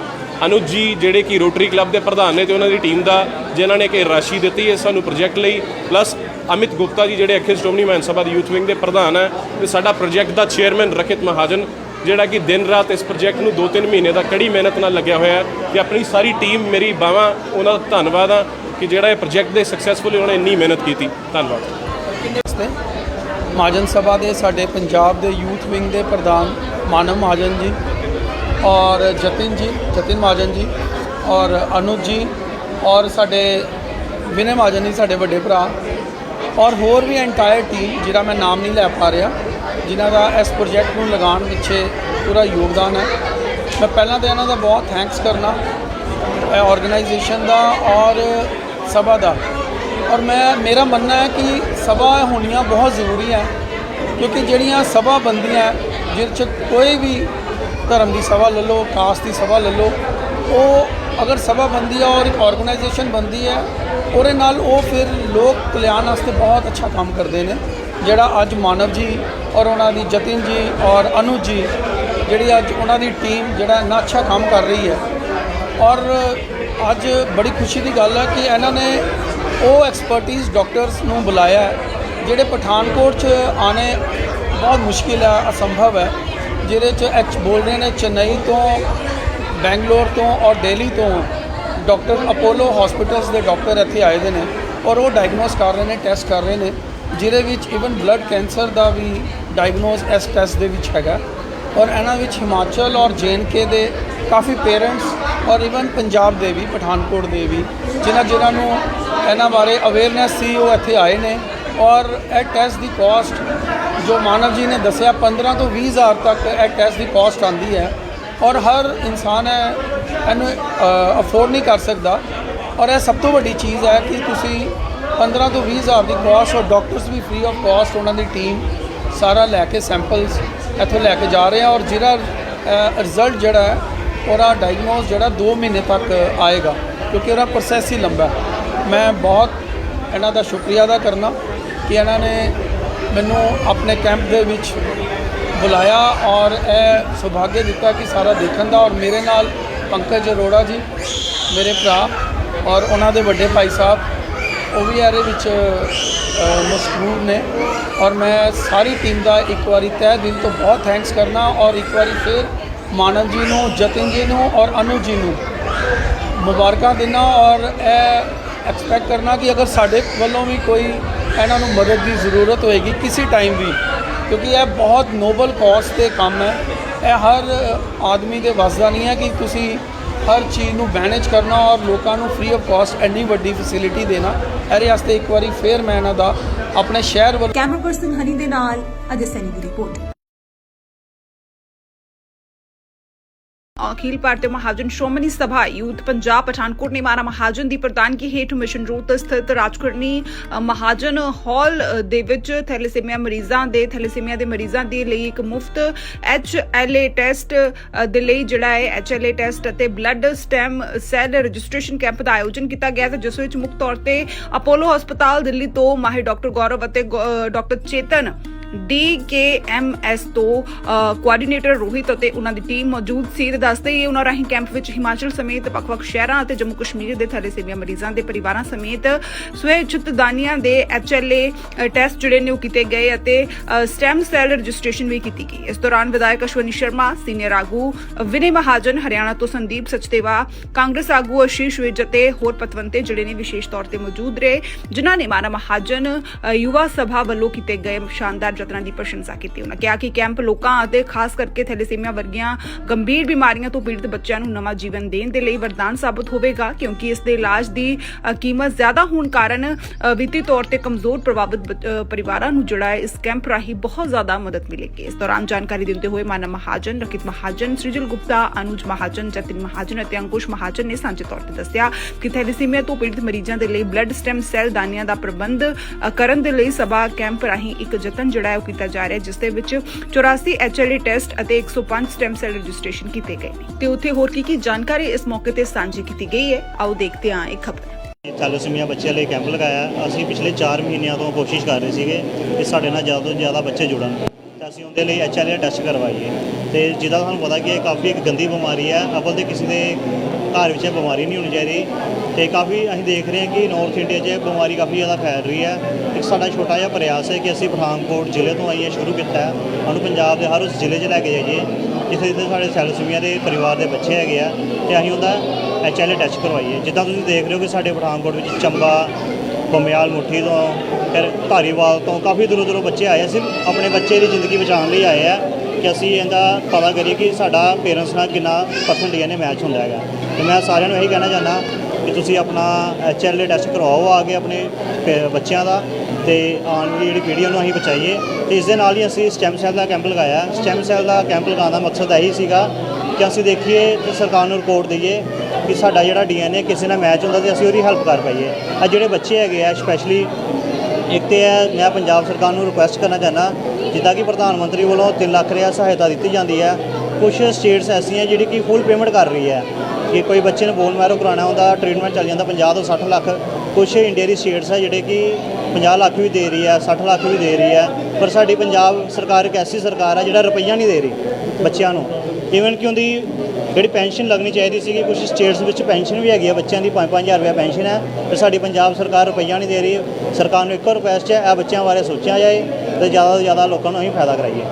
ਅਨੁਜ ਜੀ, ਜਿਹੜੇ ਕਿ ਰੋਟਰੀ ਕਲੱਬ ਦੇ ਪ੍ਰਧਾਨ ਨੇ ਤੇ ਉਹਨਾਂ ਦੀ ਟੀਮ ਦਾ, ਜਿਨ੍ਹਾਂ ਨੇ ਕਿ ਰਾਸ਼ੀ ਦਿੱਤੀ ਹੈ ਸਾਨੂੰ ਪ੍ਰੋਜੈਕਟ ਲਈ। ਪਲੱਸ ਅਮਿਤ ਗੁਪਤਾ ਜੀ, ਜਿਹੜੇ ਅਖਿਲ ਸ਼੍ਰੋਮਣੀ ਮਹਾਨ ਸਭਾ ਦੇ ਯੂਥ ਵਿੰਗ ਦੇ ਪ੍ਰਧਾਨ ਹੈ, ਤੇ ਸਾਡਾ ਪ੍ਰੋਜੈਕਟ ਦਾ ਚੇਅਰਮੈਨ ਰਖਿਤ ਮਹਾਜਨ ਜਿਹੜਾ ਕਿ ਦਿਨ ਰਾਤ ਇਸ ਪ੍ਰੋਜੈਕਟ ਨੂੰ 2-3 ਮਹੀਨੇ ਦਾ ਕੜੀ ਮਿਹਨਤ ਨਾਲ ਲੱਗਿਆ ਹੋਇਆ ਹੈ ਤੇ ਆਪਣੀ ਸਾਰੀ ਟੀਮ ਮੇਰੀ ਬਾਵਾ ਉਹਨਾਂ ਦਾ ਧੰਨਵਾਦ ਆ ਕਿ ਜਿਹੜਾ ਇਹ ਪ੍ਰੋਜੈਕਟ ਦੇ ਸਕਸੈਸਫੁਲੀ ਉਹਨਾਂ ਨੇ ਇੰਨੀ ਮਿਹਨਤ ਕੀਤੀ। ਧੰਨਵਾਦ। ਤੇ ਮਹਾਜਨ ਸਭਾ ਦੇ ਸਾਡੇ ਪੰਜਾਬ ਦੇ ਯੂਥ ਵਿੰਗ ਦੇ ਪ੍ਰਧਾਨ ਮਾਨਵ ਮਹਾਜਨ ਜੀ ਔਰ ਜਤਿਨ ਜੀ, ਜਤਿਨ ਮਹਾਜਨ ਜੀ ਔਰ ਅਨੁਜ ਜੀ ਔਰ ਸਾਡੇ ਵਿਨੇ ਮਹਾਜਨ ਜੀ, ਸਾਡੇ ਵੱਡੇ ਭਰਾ ਔਰ ਹੋਰ ਵੀ ਐਂਟਾਇਰ ਟੀਮ ਜਿਹੜਾ ਮੈਂ ਨਾਮ ਨਹੀਂ ਲੈ ਪਾ ਰਿਹਾ ਜਿਨ੍ਹਾਂ ਦਾ ਇਸ ਪ੍ਰੋਜੈਕਟ ਨੂੰ ਲਗਾਉਣ ਪਿੱਛੇ ਪੂਰਾ ਯੋਗਦਾਨ ਹੈ। ਮੈਂ ਪਹਿਲਾਂ ਤਾਂ ਇਹਨਾਂ ਦਾ ਬਹੁਤ ਥੈਂਕਸ ਕਰਨਾ ਆਰਗੇਨਾਈਜੇਸ਼ਨ ਦਾ ਔਰ ਸਭਾ ਦਾ। ਔਰ ਮੈਂ, ਮੇਰਾ ਮੰਨਣਾ ਹੈ ਕਿ ਸਭਾ ਹੋਣੀਆਂ ਬਹੁਤ ਜ਼ਰੂਰੀ ਹੈ, ਕਿਉਂਕਿ ਜਿਹੜੀਆਂ ਸਭਾ ਬੰਦੀਆਂ ਜਿਹਦੇ 'ਚ ਕੋਈ ਵੀ ਧਰਮ ਦੀ ਸਭਾ ਲੈ ਲਓ, ਕਾਸਟ ਦੀ ਸਭਾ ਲੈ ਲਓ, ਉਹ ਅਗਰ ਸਭਾ ਬੰਦੀ ਹੈ ਔਰ ਇੱਕ ਆਰਗੇਨਾਈਜੇਸ਼ਨ ਬੰਦੀ ਹੈ, ਉਹਦੇ ਨਾਲ ਉਹ ਫਿਰ ਲੋਕ ਕਲਿਆਣ ਵਾਸਤੇ ਬਹੁਤ ਅੱਛਾ ਕੰਮ ਕਰਦੇ ਨੇ। ਜਿਹੜਾ ਅੱਜ ਮਾਨਵ ਜੀ ਔਰ ਉਹਨਾਂ ਦੀ ਜਤਿਨ ਜੀ ਔਰ ਅਨੁਜ ਜੀ, ਜਿਹੜੀ ਅੱਜ ਉਹਨਾਂ ਦੀ ਟੀਮ ਜਿਹੜਾ ਇੰਨਾ ਅੱਛਾ ਕੰਮ ਕਰ ਰਹੀ ਹੈ। ਔਰ ਅੱਜ ਬੜੀ ਖੁਸ਼ੀ ਦੀ ਗੱਲ ਹੈ ਕਿ ਇਹਨਾਂ ਨੇ ਉਹ ਐਕਸਪਰਟਿਜ਼ ਡਾਕਟਰਸ ਨੂੰ ਬੁਲਾਇਆ ਜਿਹੜੇ ਪਠਾਨਕੋਟ 'ਚ ਆਣੇ ਬਹੁਤ ਮੁਸ਼ਕਿਲ ਹੈ, ਅਸੰਭਵ ਹੈ। ਜਿਹਦੇ 'ਚ ਐਚ ਬੋਲ ਰਹੇ ਨੇ ਚੇਨਈ ਤੋਂ, ਬੈਂਗਲੌਰ ਤੋਂ ਔਰ ਦਿੱਲੀ ਤੋਂ ਡਾਕਟਰ ਅਪੋਲੋ ਹਸਪੀਟਲਸ ਦੇ ਡਾਕਟਰ ਇੱਥੇ ਆਏ ਦੇ ਨੇ ਔਰ ਉਹ ਡਾਇਗਨੋਸ ਕਰ ਰਹੇ ਨੇ ਟੈਸਟ ਕਰ ਰਹੇ ਨੇ। ਜਿਹਦੇ ਵਿੱਚ ਇਵਨ ਬਲੱਡ ਕੈਂਸਰ ਦਾ ਵੀ ਡਾਇਗਨੋਸ ਇਸ ਟੈਸਟ ਦੇ ਵਿੱਚ ਹੈਗਾ। ਔਰ ਇਹਨਾਂ ਵਿੱਚ ਹਿਮਾਚਲ ਔਰ ਕੇ ਦੇ ਕਾਫੀ ਪੇਰੈਂਟਸ ਔਰ ਇਵਨ ਪੰਜਾਬ ਦੇ ਵੀ, ਪਠਾਨਕੋਟ ਦੇ ਵੀ, ਜਿਨ੍ਹਾਂ ਜਿਨ੍ਹਾਂ ਨੂੰ ਇਹਨਾਂ ਬਾਰੇ ਅਵੇਅਰਨੈਸ ਸੀ, ਉਹ ਇੱਥੇ ਆਏ ਨੇ। ਔਰ ਇਹ ਟੈਸਟ ਦੀ ਕਾਸਟ ਜੋ ਮਾਨਵ ਜੀ ਨੇ ਦੱਸਿਆ 15 ਤੋਂ 20 ਹਜ਼ਾਰ ਤੱਕ ਇਹ ਟੈਸਟ ਦੀ ਕਾਸਟ ਆਂਦੀ ਹੈ। ਔਰ ਹਰ ਇਨਸਾਨ ਹੈ, ਇਹਨੂੰ ਅਫੋਰਡ ਨਹੀਂ ਕਰ ਸਕਦਾ। ਔਰ ਇਹ ਸਭ ਤੋਂ ਵੱਡੀ ਚੀਜ਼ ਹੈ ਕਿ ਤੁਸੀਂ 15 ਤੋਂ 20 ਹਜ਼ਾਰ ਦੀ ਕਾਸਟ ਔਰ ਡਾਕਟਰਸ ਵੀ ਫ੍ਰੀ ਆਫ ਕਾਸਟ ਉਹਨਾਂ ਦੀ ਟੀਮ ਸਾਰਾ ਲੈ ਕੇ ਸੈਂਪਲਸ ਇੱਥੋਂ ਲੈ ਕੇ ਜਾ ਰਹੇ ਆ ਔਰ ਜਿਹੜਾ ਰਿਜ਼ਲਟ ਜਿਹੜਾ ਹੈ, ਉਹਦਾ ਡਾਇਗਨੋਸ ਜਿਹੜਾ 2 ਮਹੀਨੇ ਤੱਕ ਆਏਗਾ ਕਿਉਂਕਿ ਉਹਦਾ ਪ੍ਰੋਸੈਸ ਹੀ ਲੰਬਾ ਮੈਂ ਬਹੁਤ ਇਹਨਾਂ ਦਾ ਸ਼ੁਕਰੀਆ ਅਦਾ ਕਰਨਾ ਕਿ ਇਹਨਾਂ ਨੇ ਮੈਨੂੰ ਆਪਣੇ ਕੈਂਪ ਦੇ ਵਿੱਚ ਬੁਲਾਇਆ ਔਰ ਇਹ ਸੁਭਾਗੇ ਦਿੱਤਾ ਕਿ ਸਾਰਾ ਦੇਖਣ ਦਾ ਔਰ ਮੇਰੇ ਨਾਲ ਪੰਕਜ ਅਰੋੜਾ ਜੀ, ਮੇਰੇ ਭਰਾ ਔਰ ਉਹਨਾਂ ਦੇ ਵੱਡੇ ਭਾਈ ਸਾਹਿਬ ਉਹ ਵੀ ਇਹਦੇ ਵਿੱਚ ਅ, ਮਸ਼ਹੂਰ ਨੇ। ਔਰ ਮੈਂ ਸਾਰੀ ਟੀਮ ਦਾ ਇੱਕ ਵਾਰੀ ਤਹਿ ਦਿਲ ਤੋਂ ਬਹੁਤ ਥੈਂਕਸ ਕਰਨਾ ਔਰ ਇੱਕ ਵਾਰੀ ਫਿਰ ਮਾਨਵ ਜੀ ਨੂੰ ਜਤਿਨ ਜੀ ਨੂੰ ਔਰ ਅਨੁਜ ਜੀ ਨੂੰ ਮੁਬਾਰਕਾਂ ਦੇਣਾ ਔਰ ਇਹ ਐਕਸਪੈਕਟ ਕਰਨਾ ਕਿ ਅਗਰ ਸਾਡੇ ਵੱਲੋਂ ਵੀ ਕੋਈ ਇਹਨਾਂ ਨੂੰ ਮਦਦ ਦੀ ਜ਼ਰੂਰਤ ਹੋਏਗੀ ਕਿਸੇ ਟਾਈਮ ਵੀ ਕਿਉਂਕਿ ਇਹ ਬਹੁਤ ਨੋਬਲ ਕਾਜ਼ ਤੇ ਕੰਮ ਹੈ। ਇਹ ਹਰ ਆਦਮੀ ਦੇ ਵੱਸਦਾ ਨਹੀਂ ਹੈ ਕਿ ਤੁਸੀਂ ਹਰ ਚੀਜ਼ ਨੂੰ ਮੈਨੇਜ ਕਰਨਾ ਔਰ ਲੋਕਾਂ ਨੂੰ ਫ੍ਰੀ ਆਫ ਕਾਸਟ ਐਨੀ ਵੱਡੀ ਫੈਸਿਲਿਟੀ ਦੇਣਾ, ਇਹਦੇ ਵਾਸਤੇ ਇੱਕ ਵਾਰੀ ਫੇਰ ਮੈਂ ਇਹਨਾਂ ਦਾ ਆਪਣੇ ਸ਼ਹਿਰ ਵੱਲ ਕੈਮਰਾ ਪਰਸਨ ਹਨੀ ਦੇ ਨਾਲ, ਅਜੇ ਸੈਨੀ ਦੀ ਰਿਪੋਰਟ ਅਖਿਲ ਭਾਰਤੀ ਮਹਾਜਨ ਸ਼੍ਰੋਮਣੀ ਸਭਾ ਯੂਥ ਪੰਜਾਬ ਪਠਾਨਕੋਟ ਨੇ ਮਾਰਾ ਮਹਾਜਨ ਦੀ ਪ੍ਰਧਾਨਗੀ ਹੇਠ ਮਿਸ਼ਨ ਰੋਡ ਤੇ ਸਥਿਤ ਰਾਜਕਰਨੀ ਮਹਾਜਨ ਹਾਲ ਦੇ ਵਿੱਚ ਥੈਲੇਸੀਮੀਆ ਮਰੀਜ਼ਾਂ ਦੇ ਥੈਲੇਸੀਮੀਆ ਦੇ ਮਰੀਜ਼ਾਂ ਦੇ ਲਈ ਇੱਕ ਮੁਫਤ ਐਚ ਐਲ ਏ ਟੈਸਟ ਦੇ ਲਈ ਜਿਹੜਾ ਹੈ ਐਚ ਐਲ ਏ ਟੈਸਟ ਅਤੇ blood stem cell registration camp ਦਾ ਆਯੋਜਨ ਕੀਤਾ ਗਿਆ ਤੇ ਜਿਸ ਵਿੱਚ ਮੁੱਖ ਤੌਰ ਤੇ ਅਪੋਲੋ ਹਸਪਤਾਲ ਦਿੱਲੀ ਤੋਂ ਮਾਹਿਰ ਡਾਕਟਰ ਗੌਰਵ ਅਤੇ ਡਾਕਟਰ ਚੇਤਨ ਡੀਕੇਐਮਐਸ ਤੋਂ ਕੋਆਰਡੀਨੇਟਰ ਰੋਹਿਤ ਅਤੇ ਉਹਨਾਂ ਦੀ ਟੀਮ ਮੌਜੂਦ ਸੀ। ਤੇ ਦੱਸਦੇ ਹੀ ਉਹਨਾਂ ਰਾਹੀਂ ਕੈਂਪ ਵਿੱਚ ਹਿਮਾਚਲ ਸਮੇਤ ਵੱਖ-ਵੱਖ ਸ਼ਹਿਰਾਂ ਅਤੇ ਜੰਮੂ ਕਸ਼ਮੀਰ ਦੇ ਥੈਲੇਸੀਮੀਆ ਮਰੀਜ਼ਾਂ ਦੇ ਪਰਿਵਾਰਾਂ ਸਮੇਤ ਸਵੈਚਿਤ ਦਾਨੀਆਂ ਦੇ ਐਚਐਲਏ ਟੈਸਟ ਜਿਹੜੇ ਨੇ ਉਹ ਕੀਤੇ ਗਏ ਅਤੇ ਸਟੈਮ ਸੈੱਲ ਰਜਿਸਟ੍ਰੇਸ਼ਨ ਵੀ ਕੀਤੀ ਗਈ। ਇਸ ਦੌਰਾਨ ਵਿਧਾਇਕ ਅਸ਼ਵਨੀ ਸ਼ਰਮਾ, ਸੀਨੀਅਰ ਆਗੂ ਵਿਨੇ ਮਹਾਜਨ, ਹਰਿਆਣਾ ਤੋਂ ਸੰਦੀਪ ਸਚਦੇਵਾ, ਕਾਂਗਰਸ ਆਗੂ ਅਸ਼ੀਸ਼ ਵਿਜ ਅਤੇ ਹੋਰ ਪਤਵੰਤੇ ਜਿਹੜੇ ਨੇ ਵਿਸ਼ੇਸ਼ ਤੌਰ ਤੇ ਮੌਜੂਦ ਰਹੇ, ਜਿਨ੍ਹਾਂ ਨੇ ਮਾਨਾ ਮਹਾਜਨ ਯੁਵਾ ਸਭਾ ਵੱਲੋਂ ਕੀਤੇ ਗਏ ਸ਼ਾਨਦਾਰ ਯਤਨਾਂ ਦੀ ਪ੍ਰਸ਼ੰਸਾ ਕੀਤੀ ਉਹਨਾਂ ਕਿਹਾ ਕਿ ਕੈਂਪ ਲੋਕਾਂ ਅਤੇ ਖਾਸ ਕਰਕੇ ਥੈਲੇਸੀਮੀਆ ਵਰਗੀਆਂ ਗੰਭੀਰ ਬਿਮਾਰੀਆਂ ਤੋਂ ਪੀੜਤ ਬੱਚਿਆਂ ਨੂੰ ਨਵਾਂ ਜੀਵਨ ਦੇਣ ਦੇ ਲਈ ਵਰਦਾਨ ਸਾਬਤ ਹੋਵੇਗਾ, ਕਿਉਂਕਿ ਇਸ ਦੇ ਇਲਾਜ ਦੀ ਕੀਮਤ ਜ਼ਿਆਦਾ ਹੋਣ ਕਾਰਨ ਵਿੱਤੀ ਤੌਰ ਤੇ ਕਮਜ਼ੋਰ ਪ੍ਰਭਾਵਿਤ ਪਰਿਵਾਰਾਂ ਨੂੰ ਜਿਹੜਾ ਇਸ ਕੈਂਪ ਰਾਹੀਂ ਬਹੁਤ ਜ਼ਿਆਦਾ ਮਦਦ ਮਿਲੇਗੀ। ਇਸ ਦੌਰਾਨ ਜਾਣਕਾਰੀ ਦਿੰਦੇ ਹੋਏ ਮਾਨਵ ਮਹਾਜਨ, ਰਕਿਤ ਮਹਾਜਨ, ਸ੍ਰੀਜਲ ਗੁਪਤਾ, ਅਨੁਜ ਮਹਾਜਨ, ਜਤਿਨ ਮਹਾਜਨ ਅਤੇ ਅੰਕੁਸ਼ ਮਹਾਜਨ ਨੇ ਸਾਂਝੇ ਤੌਰ ਤੇ ਦੱਸਿਆ ਕਿ ਥੈਲੇਸੀਮੀਆ ਤੋਂ ਪੀੜਤ ਮਰੀਜ਼ਾਂ ਦੇ ਲਈ ਬਲੱਡ ਸਟੈਮ ਸੈੱਲ ਦਾਨੀਆਂ ਦਾ ਪ੍ਰਬੰਧ ਕਰਨ ਦੇ ਲਈ ਸਭਾ ਕੈਂਪ ਰਾਹੀਂ ਇੱਕ ਯਤਨ ਜਿਹੜਾ ਹੈ ਉਹ ਕੀਤਾ ਜਾ ਰਿਹਾ ਜਿਸ ਦੇ ਵਿੱਚ 84 ਐਚਐਲਏ ਟੈਸਟ ਅਤੇ 105 ਸਟੈਮ ਸੈੱਲ ਰਜਿਸਟ੍ਰੇਸ਼ਨ ਕੀਤੇ ਗਏ ਨੇ। ਤੇ ਉੱਥੇ ਹੋਰ ਕੀ ਕੀ ਜਾਣਕਾਰੀ ਇਸ ਮੌਕੇ ਤੇ ਸਾਂਝੀ ਕੀਤੀ ਗਈ ਹੈ, ਆਓ ਦੇਖਦੇ ਹਾਂ ਇਹ ਖਬਰ। ਥੈਲੇਸੀਮੀਆ ਬੱਚਿਆਂ ਲਈ ਕੈਂਪ ਲਗਾਇਆ। ਅਸੀਂ ਪਿਛਲੇ 4 ਮਹੀਨਿਆਂ ਤੋਂ ਕੋਸ਼ਿਸ਼ ਕਰ ਰਹੇ ਸੀਗੇ ਕਿ ਸਾਡੇ ਨਾਲ ਜ਼ਿਆਦਾ ਤੋਂ ਜ਼ਿਆਦਾ ਬੱਚੇ ਜੁੜਨ। ਤੇ ਅਸੀਂ ਉਹਦੇ ਲਈ ਐਚਐਲਏ ਟੈਸਟ ਕਰਵਾਈਏ। ਤੇ ਜਿਹਦਾ ਤੁਹਾਨੂੰ ਪਤਾ ਕਿ ਇਹ ਕਾਫੀ ਇੱਕ ਗੰਦੀ ਬਿਮਾਰੀ ਹੈ, ਅਵਲ ਦੇ ਕਿਸੇ ਦੇ ਘਰ ਵਿੱਚ ਇਹ ਬਿਮਾਰੀ ਨਹੀਂ ਹੋਣੀ ਚਾਹੀਦੀ ਤੇ ਕਾਫੀ ਅਸੀਂ ਦੇਖ ਰਹੇ ਹਾਂ ਕਿ ਨਾਰਥ ਇੰਡੀਆ 'ਚ ਇਹ ਬਿਮਾਰੀ ਕਾਫੀ ਜ਼ਿਆਦਾ ਫੈਲ ਰਹੀ ਹੈ। ਇੱਕ ਸਾਡਾ ਛੋਟਾ ਜਿਹਾ ਪ੍ਰਯਾਸ ਹੈ ਕਿ ਅਸੀਂ ਪਠਾਨਕੋਟ ਜ਼ਿਲ੍ਹੇ ਤੋਂ ਆਈਏ, ਸ਼ੁਰੂ ਕੀਤਾ ਹੈ। ਉਹਨੂੰ ਪੰਜਾਬ ਦੇ ਹਰ ਉਸ ਜ਼ਿਲ੍ਹੇ 'ਚ ਲੈ ਕੇ ਜਾਈਏ, ਜਿੱਥੇ ਜਿੱਥੇ ਸਾਡੇ ਥੈਲੇਸੀਮੀਆ ਦੇ ਪਰਿਵਾਰ ਦੇ ਬੱਚੇ ਹੈਗੇ ਆ ਤੇ ਅਸੀਂ ਉਹਦਾ ਐਚਐਲਏ ਟੈਸਟ ਕਰਵਾਈਏ। ਜਿੱਦਾਂ ਤੁਸੀਂ ਦੇਖ ਰਹੇ ਹੋ ਕਿ ਸਾਡੇ ਪਠਾਨਕੋਟ ਵਿੱਚ ਚੰਬਾ, ਬਮਿਆਲ, ਮੁੱਠੀ ਤੋਂ, ਫਿਰ ਧਾਰੀਵਾਲ ਤੋਂ ਕਾਫੀ ਦੂਰੋਂ ਦੂਰੋਂ ਬੱਚੇ ਆਏ ਸਿਰਫ ਆਪਣੇ ਬੱਚੇ ਦੀ ਜ਼ਿੰਦਗੀ ਬਚਾਉਣ ਲਈ ਆਏ ਆ। ਕਿ ਅਸੀਂ ਇਹਦਾ ਪਤਾ ਕਰੀਏ ਕਿ ਸਾਡਾ ਪੇਰੈਂਟਸ ਨਾਲ ਕਿੰਨਾ ਪਰਸੈਂਟ ਡੀਐਨਏ ਮੈਚ ਹੁੰਦਾ ਹੈਗਾ। ਤੇ ਮੈਂ ਸਾਰਿਆਂ ਨੂੰ ਇਹੀ ਕਹਿਣਾ ਚਾਹੁੰਦਾ ਕਿ ਤੁਸੀਂ ਆਪਣਾ ਐਚਐਲਏ ਟੈਸਟ ਕਰਵਾਓ ਆ ਕੇ ਆਪਣੇ ਪੇ- ਬੱਚਿਆਂ ਦਾ ਤੇ ਆਉਣ ਵਾਲੀ ਜਿਹੜੀ ਪੀੜ੍ਹੀ ਉਹਨੂੰ ਅਸੀਂ ਬਚਾਈਏ। ਤੇ ਇਸ ਦੇ ਨਾਲ ਹੀ ਅਸੀਂ ਸਟੈਮ ਸੈੱਲ ਦਾ ਕੈਂਪ ਲਗਾਇਆ। ਸਟੈਮ ਸੈੱਲ ਦਾ ਕੈਂਪ ਲਗਾਉਣ ਦਾ ਮਕਸਦ ਇਹੀ ਸੀਗਾ ਕਿ ਅਸੀਂ ਦੇਖੀਏ ਤੇ ਸਰਕਾਰ ਨੂੰ ਰਿਪੋਰਟ ਦਈਏ ਕਿ ਸਾਡਾ ਜਿਹੜਾ ਡੀਐਨਏ ਕਿਸੇ ਨਾਲ ਮੈਚ ਹੁੰਦਾ ਤੇ ਅਸੀਂ ਉਹਦੀ ਹੈਲਪ ਕਰ ਪਾਈਏ। ਆ ਜਿਹੜੇ ਬੱਚੇ ਹੈਗੇ ਆ ਸਪੈਸ਼ਲੀ ਇੱਕ ਤੇ ਹੈ, ਮੈਂ ਪੰਜਾਬ ਸਰਕਾਰ ਨੂੰ ਰਿਕੁਐਸਟ ਕਰਨਾ ਚਾਹੁੰਦਾ, ਜਿੱਦਾਂ ਕਿ ਪ੍ਰਧਾਨ ਮੰਤਰੀ ਵੱਲੋਂ 3 ਲੱਖ ਰਿਆ ਸਹਾਇਤਾ ਦਿੱਤੀ ਜਾਂਦੀ ਹੈ। ਕੁਝ ਸਟੇਟਸ ਐਸੀਆਂ ਜਿਹੜੀ ਕਿ ਫੁੱਲ ਪੇਮੈਂਟ ਕਰ ਰਹੀ ਹੈ, ਕਿ ਕੋਈ ਬੱਚੇ ਨੂੰ ਬੋਨ ਮੈਰੋ ਕਰਾਉਣਾ ਹੁੰਦਾ ਟ੍ਰੀਟਮੈਂਟ ਚੱਲ ਜਾਂਦਾ 50 ਤੋਂ 60 ਲੱਖ। ਕੁਝ ਇੰਡੀਆ ਦੀ ਸਟੇਟਸ ਹੈ ਜਿਹੜੇ ਕਿ 50 ਲੱਖ ਵੀ ਦੇ ਰਹੀ ਹੈ 60 ਲੱਖ ਵੀ ਦੇ ਰਹੀ ਹੈ, ਪਰ ਸਾਡੀ ਪੰਜਾਬ ਸਰਕਾਰ ਇੱਕ ਐਸੀ ਸਰਕਾਰ ਹੈ ਜਿਹੜਾ ਰੁਪਈਆ ਨਹੀਂ ਦੇ ਰਹੀ ਬੱਚਿਆਂ ਨੂੰ। ਇਵਨ ਕਿ ਉਹਦੀ ਜਿਹੜੀ ਪੈਨਸ਼ਨ ਲੱਗਣੀ ਚਾਹੀਦੀ ਸੀਗੀ ਕੁਝ ਸਟੇਟਸ ਵਿੱਚ ਪੈਨਸ਼ਨ ਵੀ ਹੈਗੀ ਆ, ਬੱਚਿਆਂ ਦੀ 5-5000 ਰੁਪਏ ਪੈਨਸ਼ਨ ਹੈ ਤੇ ਸਾਡੀ ਪੰਜਾਬ ਸਰਕਾਰ ਰੁਪਈਆ ਨਹੀਂ ਦੇ ਰਹੀ। ਸਰਕਾਰ ਨੂੰ ਇੱਕੋ ਰਿਕੁਐਸਟ ਹੈ ਇਹ ਬੱਚਿਆਂ ਬਾਰੇ ਸੋਚਿਆ ਜਾਏ ਤੇ ਜ਼ਿਆਦਾ ਤੋਂ ਜ਼ਿਆਦਾ ਲੋਕਾਂ ਨੂੰ ਅਸੀਂ ਫਾਇਦਾ ਕਰਾਈਏ।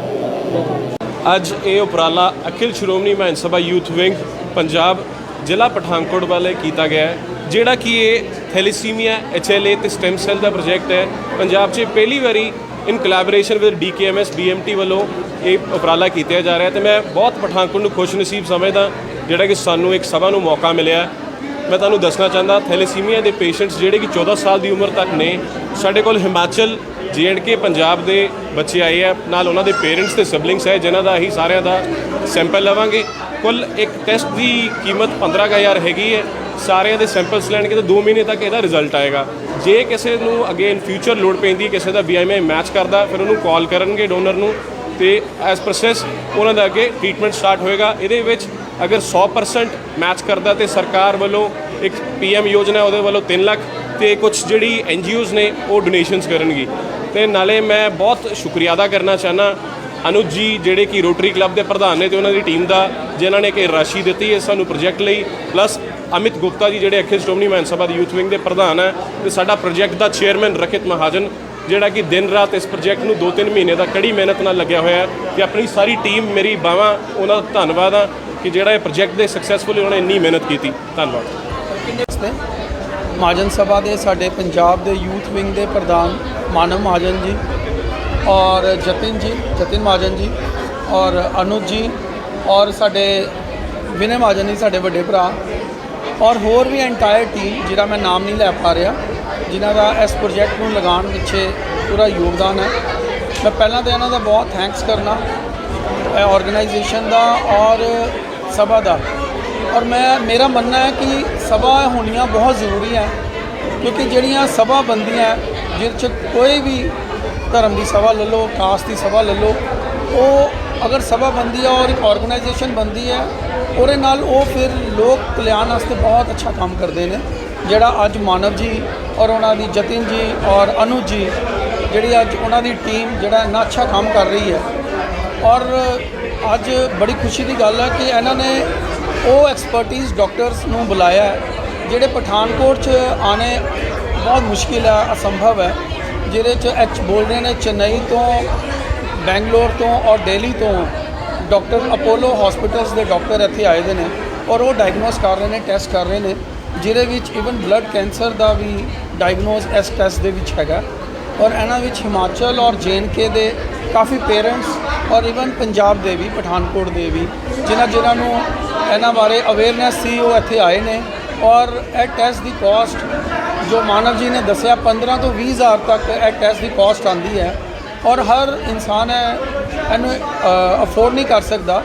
ਅੱਜ ਇਹ ਉਪਰਾਲਾ ਅਖਿਲ ਸ਼੍ਰੋਮਣੀ ਮਹਾਂ ਸਭਾ ਯੂਥ ਵਿੰਗ, ਪੰਜਾਬ ਜ਼ਿਲ੍ਹਾ ਪਠਾਨਕੋਟ ਵਾਲੇ ਕੀਤਾ ਗਿਆ ਹੈ, ਜਿਹੜਾ ਕਿ ਇਹ ਥੈਲੇਸੀਮੀਆ ਐਚਐਲਏ ਤੇ ਸਟੈਮ ਸੈੱਲ ਦਾ ਪ੍ਰੋਜੈਕਟ ਹੈ। ਪੰਜਾਬ 'ਚ ਪਹਿਲੀ ਵਾਰੀ ਇਨ ਕੋਲੈਬੋਰੇਸ਼ਨ ਵਿਦ ਡੀਕੇਐਮਐਸ ਬੀਐਮਟੀ ਵੱਲੋਂ ਇਹ ਉਪਰਾਲਾ ਕੀਤਾ ਜਾ ਰਿਹਾ ਹੈ ਤੇ ਮੈਂ ਬਹੁਤ ਪਠਾਨਕੋਟ ਨੂੰ ਖੁਸ਼ ਨਸੀਬ ਸਮਝਦਾ ਜਿਹੜਾ ਕਿ ਸਾਨੂੰ ਇੱਕ ਸਭਾ ਨੂੰ ਮੌਕਾ ਮਿਲਿਆ ਮੈਂ ਤੁਹਾਨੂੰ ਦੱਸਣਾ ਚਾਹੁੰਦਾ, ਥੈਲੇਸੀਮੀਆ ਦੇ ਪੇਸ਼ੈਂਟਸ ਜਿਹੜੇ ਕਿ 14 ਸਾਲ ਦੀ ਉਮਰ ਤੱਕ ਨੇ, ਸਾਡੇ ਕੋਲ ਹਿਮਾਚਲ ਕੇ ਪੰਜਾਬ ਦੇ ਬੱਚੇ ਆਏ ਆ, ਨਾਲ ਉਹਨਾਂ ਦੇ ਪੇਰੈਂਟਸ ਤੇ ਸਿਬਲਿੰਗਸ ਹੈ, ਜਿਨ੍ਹਾਂ ਦਾ ਅਸੀਂ ਸਾਰਿਆਂ ਦਾ ਸੈਂਪਲ ਲਵਾਂਗੇ। ਕੁੱਲ ਇੱਕ ਟੈਸਟ ਦੀ ਕੀਮਤ 15000 ਹੈਗੀ ਹੈ। ਸਾਰਿਆਂ ਦੇ ਸੈਂਪਲਸ ਲੈਣਗੇ ਤਾਂ 2 ਮਹੀਨੇ ਤੱਕ ਇਹਦਾ ਰਿਜ਼ਲਟ ਆਏਗਾ। ਜੇ ਕਿਸੇ ਨੂੰ ਅੱਗੇ ਇਨ ਫਿਊਚਰ ਲੋੜ ਪੈਂਦੀ, ਕਿਸੇ ਦਾ ਬੀਆਈਐਮਆਈ ਮੈਚ ਕਰਦਾ, ਫਿਰ ਉਹਨੂੰ ਕਾਲ ਕਰਨਗੇ ਡੋਨਰ ਨੂੰ ਤੇ ਐਸ ਪ੍ਰੋਸੈਸ ਉਹਨਾਂ ਦਾ ਅੱਗੇ ਟ੍ਰੀਟਮੈਂਟ ਸਟਾਰਟ ਹੋਏਗਾ। ਇਹਦੇ ਵਿੱਚ ਅਗਰ 100% ਮੈਚ ਕਰਦਾ ਤੇ ਸਰਕਾਰ ਵੱਲੋਂ ਇੱਕ ਪੀਐਮ ਯੋਜਨਾ ਉਹਦੇ ਵੱਲੋਂ 3 ਲੱਖ ਤੇ ਕੁਝ ਜਿਹੜੀ ਐਨਜੀਓਜ਼ ਨੇ ਉਹ ਡੋਨੇਸ਼ਨਸ ਕਰਨਗੀ। ਤੇ ਨਾਲੇ ਮੈਂ ਬਹੁਤ ਸ਼ੁਕਰੀਆ ਅਦਾ ਕਰਨਾ ਚਾਹਨਾ ਅਨੁਜ ਜੀ, ਜਿਹੜੇ ਕਿ ਰੋਟਰੀ ਕਲੱਬ ਦੇ ਪ੍ਰਧਾਨ ਨੇ ਤੇ ਉਹਨਾਂ ਦੀ ਟੀਮ ਦਾ, ਜਿਨ੍ਹਾਂ ਨੇ ਕਿ ਰਾਸ਼ੀ ਦਿੱਤੀ ਹੈ ਸਾਨੂੰ ਪ੍ਰੋਜੈਕਟ ਲਈ। ਪਲੱਸ ਅਮਿਤ ਗੁਪਤਾ ਜੀ, ਜਿਹੜੇ ਅਖਿਲ ਸ਼੍ਰੋਮਣੀ ਮਹਾਂ ਸਭਾ ਦੇ ਯੂਥ ਵਿੰਗ ਦੇ ਪ੍ਰਧਾਨ ਹੈ ਤੇ ਸਾਡਾ ਪ੍ਰੋਜੈਕਟ ਦਾ ਚੇਅਰਮੈਨ ਰਖਿਤ ਮਹਾਜਨ, ਜਿਹੜਾ ਕਿ ਦਿਨ ਰਾਤ ਇਸ ਪ੍ਰੋਜੈਕਟ ਨੂੰ 2-3 ਮਹੀਨੇ ਦਾ ਕੜੀ ਮਿਹਨਤ ਨਾਲ ਲੱਗਿਆ ਹੋਇਆ ਹੈ ਤੇ ਆਪਣੀ ਸਾਰੀ ਟੀਮ ਮੇਰੀ ਬਾਵਾ ਉਹਨਾਂ ਦਾ ਧੰਨਵਾਦ ਆ ਕਿ ਜਿਹੜਾ ਇਹ ਪ੍ਰੋਜੈਕਟ ਦੇ ਸਕਸੈਸਫੁਲੀ ਉਹਨਾਂ ਇੰਨੀ ਮਿਹਨਤ ਕੀਤੀ। ਧੰਨਵਾਦ। ਤੇ ਮਹਾਜਨ ਸਭਾ ਦੇ ਸਾਡੇ ਪੰਜਾਬ ਦੇ ਯੂਥ ਵਿੰਗ ਦੇ ਪ੍ਰਧਾਨ ਮਾਨਵ ਮਹਾਜਨ ਜੀ। ਔਰ ਜਤਿਨ ਜੀ, ਜਤਿਨ ਮਹਾਜਨ ਜੀ ਔਰ ਅਨੁਜ ਜੀ ਔਰ ਸਾਡੇ ਵਿਨੇ ਮਹਾਜਨ ਜੀ, ਸਾਡੇ ਵੱਡੇ ਭਰਾ ਔਰ ਹੋਰ ਵੀ ਐਂਟਾਇਰ ਟੀਮ ਜਿਹਦਾ ਮੈਂ ਨਾਮ ਨਹੀਂ ਲੈ ਪਾ ਰਿਹਾ, ਜਿਨ੍ਹਾਂ ਦਾ ਇਸ ਪ੍ਰੋਜੈਕਟ ਨੂੰ ਲਗਾਉਣ ਪਿੱਛੇ ਪੂਰਾ ਯੋਗਦਾਨ ਹੈ। ਮੈਂ ਪਹਿਲਾਂ ਤਾਂ ਇਹਨਾਂ ਦਾ ਬਹੁਤ ਥੈਂਕਸ ਕਰਨਾ ਆਰਗੇਨਾਈਜੇਸ਼ਨ ਦਾ ਔਰ ਸਭਾ ਦਾ। ਔਰ ਮੈਂ, ਮੇਰਾ ਮੰਨਣਾ ਹੈ ਕਿ ਸਭਾ ਹੋਣੀਆਂ ਬਹੁਤ ਜ਼ਰੂਰੀ ਹੈ, ਕਿਉਂਕਿ ਜਿਹੜੀਆਂ ਸਭਾ ਬੰਦੀਆਂ ਜਿਹਦੇ 'ਚ ਕੋਈ ਵੀ ਧਰਮ ਦੀ ਸਭਾ ਲੈ ਲਓ, ਕਾਸਟ ਦੀ ਸਭਾ ਲੈ ਲਓ, ਉਹ ਅਗਰ ਸਭਾ ਬੰਦੀ ਹੈ ਔਰ ਇੱਕ ਆਰਗੇਨਾਈਜੇਸ਼ਨ ਬੰਦੀ ਹੈ ਉਹਦੇ ਨਾਲ ਉਹ ਫਿਰ ਲੋਕ ਕਲਿਆਣ ਵਾਸਤੇ ਬਹੁਤ ਅੱਛਾ ਕੰਮ ਕਰਦੇ ਨੇ, ਜਿਹੜਾ ਅੱਜ ਮਾਨਵ ਜੀ ਔਰ ਉਹਨਾਂ ਦੀ ਜਤਿਨ ਜੀ ਔਰ ਅਨੁਜ ਜੀ, ਜਿਹੜੀ ਅੱਜ ਉਹਨਾਂ ਦੀ ਟੀਮ ਜਿਹੜਾ ਇੰਨਾ ਅੱਛਾ ਕੰਮ ਕਰ ਰਹੀ ਹੈ। ਔਰ ਅੱਜ ਬੜੀ ਖੁਸ਼ੀ ਦੀ ਗੱਲ ਹੈ ਕਿ ਇਹਨਾਂ ਨੇ ਉਹ ਐਕਸਪਰਟਿਜ਼ ਡਾਕਟਰਸ ਨੂੰ ਬੁਲਾਇਆ, ਜਿਹੜੇ ਪਠਾਨਕੋਟ 'ਚ ਆਣੇ ਬਹੁਤ ਮੁਸ਼ਕਿਲ ਹੈ ਅਸੰਭਵ ਹੈ। ਜਿਹਦੇ 'ਚ ਐਚ ਬੋਲ ਰਹੇ ਨੇ ਚੇਨਈ ਤੋਂ, ਬੈਂਗਲੌਰ ਤੋਂ ਔਰ ਦਿੱਲੀ ਤੋਂ ਡਾਕਟਰ ਅਪੋਲੋ ਹਸਪੀਟਲਸ ਦੇ ਡਾਕਟਰ ਇੱਥੇ ਆਏ ਦੇ ਨੇ ਔਰ ਉਹ ਡਾਇਗਨੋਸ ਕਰ ਰਹੇ ਨੇ ਟੈਸਟ ਕਰ ਰਹੇ ਨੇ, ਜਿਹਦੇ ਵਿੱਚ ਇਵਨ ਬਲੱਡ ਕੈਂਸਰ ਦਾ ਵੀ ਡਾਇਗਨੋਸ ਇਸ ਟੈਸਟ ਦੇ ਵਿੱਚ ਹੈਗਾ। ਔਰ ਇਹਨਾਂ ਵਿੱਚ ਹਿਮਾਚਲ ਔਰ ਕੇ ਦੇ ਕਾਫੀ ਪੇਰੈਂਟਸ ਔਰ ਇਵਨ ਪੰਜਾਬ ਦੇ ਵੀ, ਪਠਾਨਕੋਟ ਦੇ ਵੀ, ਜਿਨ੍ਹਾਂ ਜਿਨ੍ਹਾਂ ਨੂੰ ਇਹਨਾਂ ਬਾਰੇ ਅਵੇਅਰਨੈਸ ਸੀ, ਉਹ ਇੱਥੇ ਆਏ ਨੇ ਔਰ ਇਹ ਟੈਸਟ ਦੀ ਕਾਸਟ ਜੋ ਮਾਨਵ ਜੀ ਨੇ ਦੱਸਿਆ 15 ਤੋਂ 20 ਹਜ਼ਾਰ ਤੱਕ ਇਹ ਟੈਸਟ ਦੀ ਕਾਸਟ ਆਂਦੀ ਹੈ ਔਰ ਹਰ ਇਨਸਾਨ ਹੈ ਇਹਨੂੰ ਅਫੋਰਡ ਨਹੀਂ ਕਰ ਸਕਦਾ।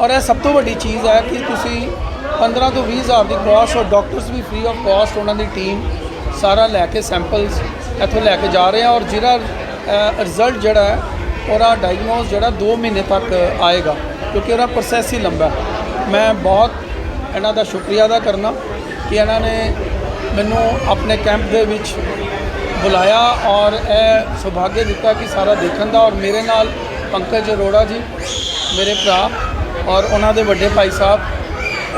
ਔਰ ਇਹ ਸਭ ਤੋਂ ਵੱਡੀ ਚੀਜ਼ ਹੈ ਕਿ ਤੁਸੀਂ 15 ਤੋਂ 20 ਹਜ਼ਾਰ ਦੀ ਕਾਸਟ ਔਰ ਡਾਕਟਰਸ ਵੀ ਫ੍ਰੀ ਆਫ ਕਾਸਟ ਉਹਨਾਂ ਦੀ ਟੀਮ ਸਾਰਾ ਲੈ ਕੇ ਸੈਂਪਲਸ ਇੱਥੋਂ ਲੈ ਕੇ ਜਾ ਰਹੇ ਆ ਔਰ ਜਿਹੜਾ ਰਿਜ਼ਲਟ ਜਿਹੜਾ ਹੈ, ਉਹਦਾ ਡਾਇਗਨੋਸ ਜਿਹੜਾ 2 ਮਹੀਨੇ ਤੱਕ ਆਏਗਾ, ਕਿਉਂਕਿ ਉਹਦਾ ਪ੍ਰੋਸੈਸ ਹੀ ਲੰਬਾ ਹੈ। ਮੈਂ ਬਹੁਤ ਇਹਨਾਂ ਦਾ ਸ਼ੁਕਰੀਆ ਅਦਾ ਕਰਨਾ ਕਿ ਇਹਨਾਂ ਨੇ ਮੈਨੂੰ ਆਪਣੇ ਕੈਂਪ ਦੇ ਵਿੱਚ ਬੁਲਾਇਆ ਔਰ ਇਹ ਸੁਭਾਗਯ ਦਿੱਤਾ ਕਿ ਸਾਰਾ ਦੇਖਣ ਦਾ ਔਰ ਮੇਰੇ ਨਾਲ ਪੰਕਜ ਅਰੋੜਾ ਜੀ ਮੇਰੇ ਭਰਾ ਔਰ ਉਹਨਾਂ ਦੇ ਵੱਡੇ ਭਾਈ ਸਾਹਿਬ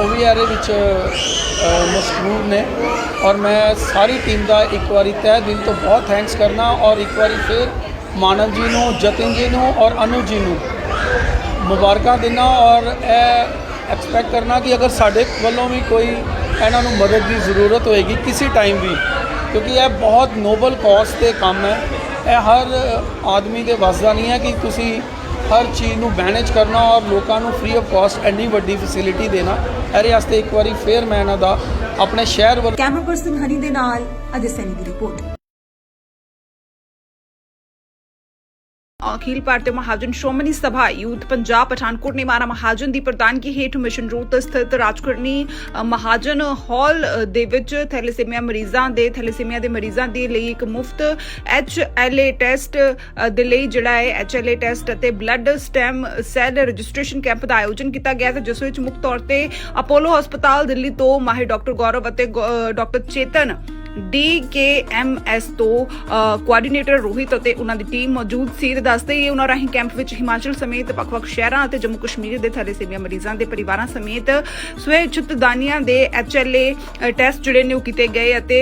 ਉਹ ਵੀ ਇਹਦੇ ਵਿੱਚ ਅ, ਮਸ਼ਹੂਰ ਨੇ ਔਰ ਮੈਂ ਸਾਰੀ ਟੀਮ ਦਾ ਇੱਕ ਵਾਰੀ ਤਹਿ ਦਿਲ ਤੋਂ ਬਹੁਤ ਥੈਂਕਸ ਕਰਨਾ ਔਰ ਇੱਕ ਵਾਰੀ ਫਿਰ ਮਾਨਵ ਜੀ ਨੂੰ ਜਤਿਨ ਜੀ ਨੂੰ ਔਰ ਅਨੁਜ ਜੀ ਨੂੰ ਮੁਬਾਰਕਾਂ ਦੇਣਾ ਔਰ ਇਹ ਐਕਸਪੈਕਟ ਕਰਨਾ ਕਿ ਅਗਰ ਸਾਡੇ ਵੱਲੋਂ ਵੀ ਕੋਈ ਇਹਨਾਂ ਨੂੰ ਮਦਦ ਦੀ ਜ਼ਰੂਰਤ ਹੋਏਗੀ ਕਿਸੇ ਟਾਈਮ ਵੀ, ਕਿਉਂਕਿ ਇਹ ਬਹੁਤ ਨੋਬਲ ਕਾਜ਼ ਤੇ ਕੰਮ ਹੈ। ਇਹ ਹਰ ਆਦਮੀ ਦੇ ਵੱਸ ਦਾ ਨਹੀਂ ਹੈ ਕਿ ਤੁਸੀਂ ਹਰ ਚੀਜ਼ ਨੂੰ ਮੈਨੇਜ ਕਰਨਾ ਔਰ ਲੋਕਾਂ ਨੂੰ ਫ੍ਰੀ ਆਫ ਕਾਸਟ ਐਨੀ ਵੱਡੀ ਫੈਸਿਲਿਟੀ ਦੇਣਾ। ਇਹਦੇ ਵਾਸਤੇ ਇੱਕ ਵਾਰੀ ਫੇਰ ਮੈਂ ਇਹਨਾਂ ਦਾ ਆਪਣੇ ਸ਼ਹਿਰ ਵੱਲ ਕੈਮਰਾ ਪਰਸਨ ਹਰੀ ਦੇ ਨਾਲ ਅਜੇ ਸੈਨੀ ਦੀ ਰਿਪੋਰਟ ਅਖੀਲ ਭਾਰਤੀ ਮਹਾਜਨ ਸ਼੍ਰੋਮਣੀ ਸਭਾ ਯੂਥ ਪੰਜਾਬ ਪਠਾਨਕੋਟ ਨੇ ਮਾਰਾ ਮਹਾਜਨ ਦੀ ਪ੍ਰਧਾਨਗੀ ਹੇਠ ਮਿਸ਼ਨ ਰੋਡ ਸਥਿਤ ਰਾਜਕਰਨੀ ਮਹਾਜਨ ਹਾਲ ਦੇ ਵਿੱਚ ਥੈਲੇਸੀਮੀਆ ਮਰੀਜ਼ਾਂ ਦੇ, ਥੈਲੇਸੀਮੀਆ ਦੇ ਮਰੀਜ਼ਾਂ ਦੇ ਲਈ ਇੱਕ ਮੁਫਤ ਐਚ ਐਲ ਏ ਟੈਸਟ ਦੇ ਲਈ ਜਿਹੜਾ ਹੈ ਐਚ ਐਲ ਏ ਟੈਸਟ ਅਤੇ blood stem cell registration camp ਦਾ ਆਯੋਜਨ ਕੀਤਾ ਗਿਆ ਤੇ ਜਿਸ ਵਿੱਚ ਮੁੱਖ ਤੌਰ ਤੇ ਅਪੋਲੋ ਹਸਪਤਾਲ ਦਿੱਲੀ ਤੋਂ ਮਾਹਿਰ ਡਾਕਟਰ ਗੌਰਵ ਅਤੇ ਡਾਕਟਰ ਚੇਤਨ ਡੀਕੇਐਮਐਸ ਤੋਂ ਕੋਆਰਡੀਨੇਟਰ ਰੋਹਿਤ ਅਤੇ ਉਹਨਾਂ ਦੀ ਟੀਮ ਮੌਜੂਦ ਸੀ। ਤੇ ਦੱਸਦੇ ਹੀ ਉਹਨਾਂ ਰਾਹੀਂ ਕੈਂਪ ਵਿੱਚ ਹਿਮਾਚਲ ਸਮੇਤ ਵੱਖ-ਵੱਖ ਸ਼ਹਿਰਾਂ ਅਤੇ ਜੰਮੂ ਕਸ਼ਮੀਰ ਦੇ ਥੈਲੇਸੀਮੀਆ ਮਰੀਜ਼ਾਂ ਦੇ ਪਰਿਵਾਰਾਂ ਸਮੇਤ ਸਵੈਚਿਤ ਦਾਨੀਆਂ ਦੇ ਐਚਐਲਏ ਟੈਸਟ ਜਿਹੜੇ ਨੇ ਉਹ ਕੀਤੇ ਗਏ ਅਤੇ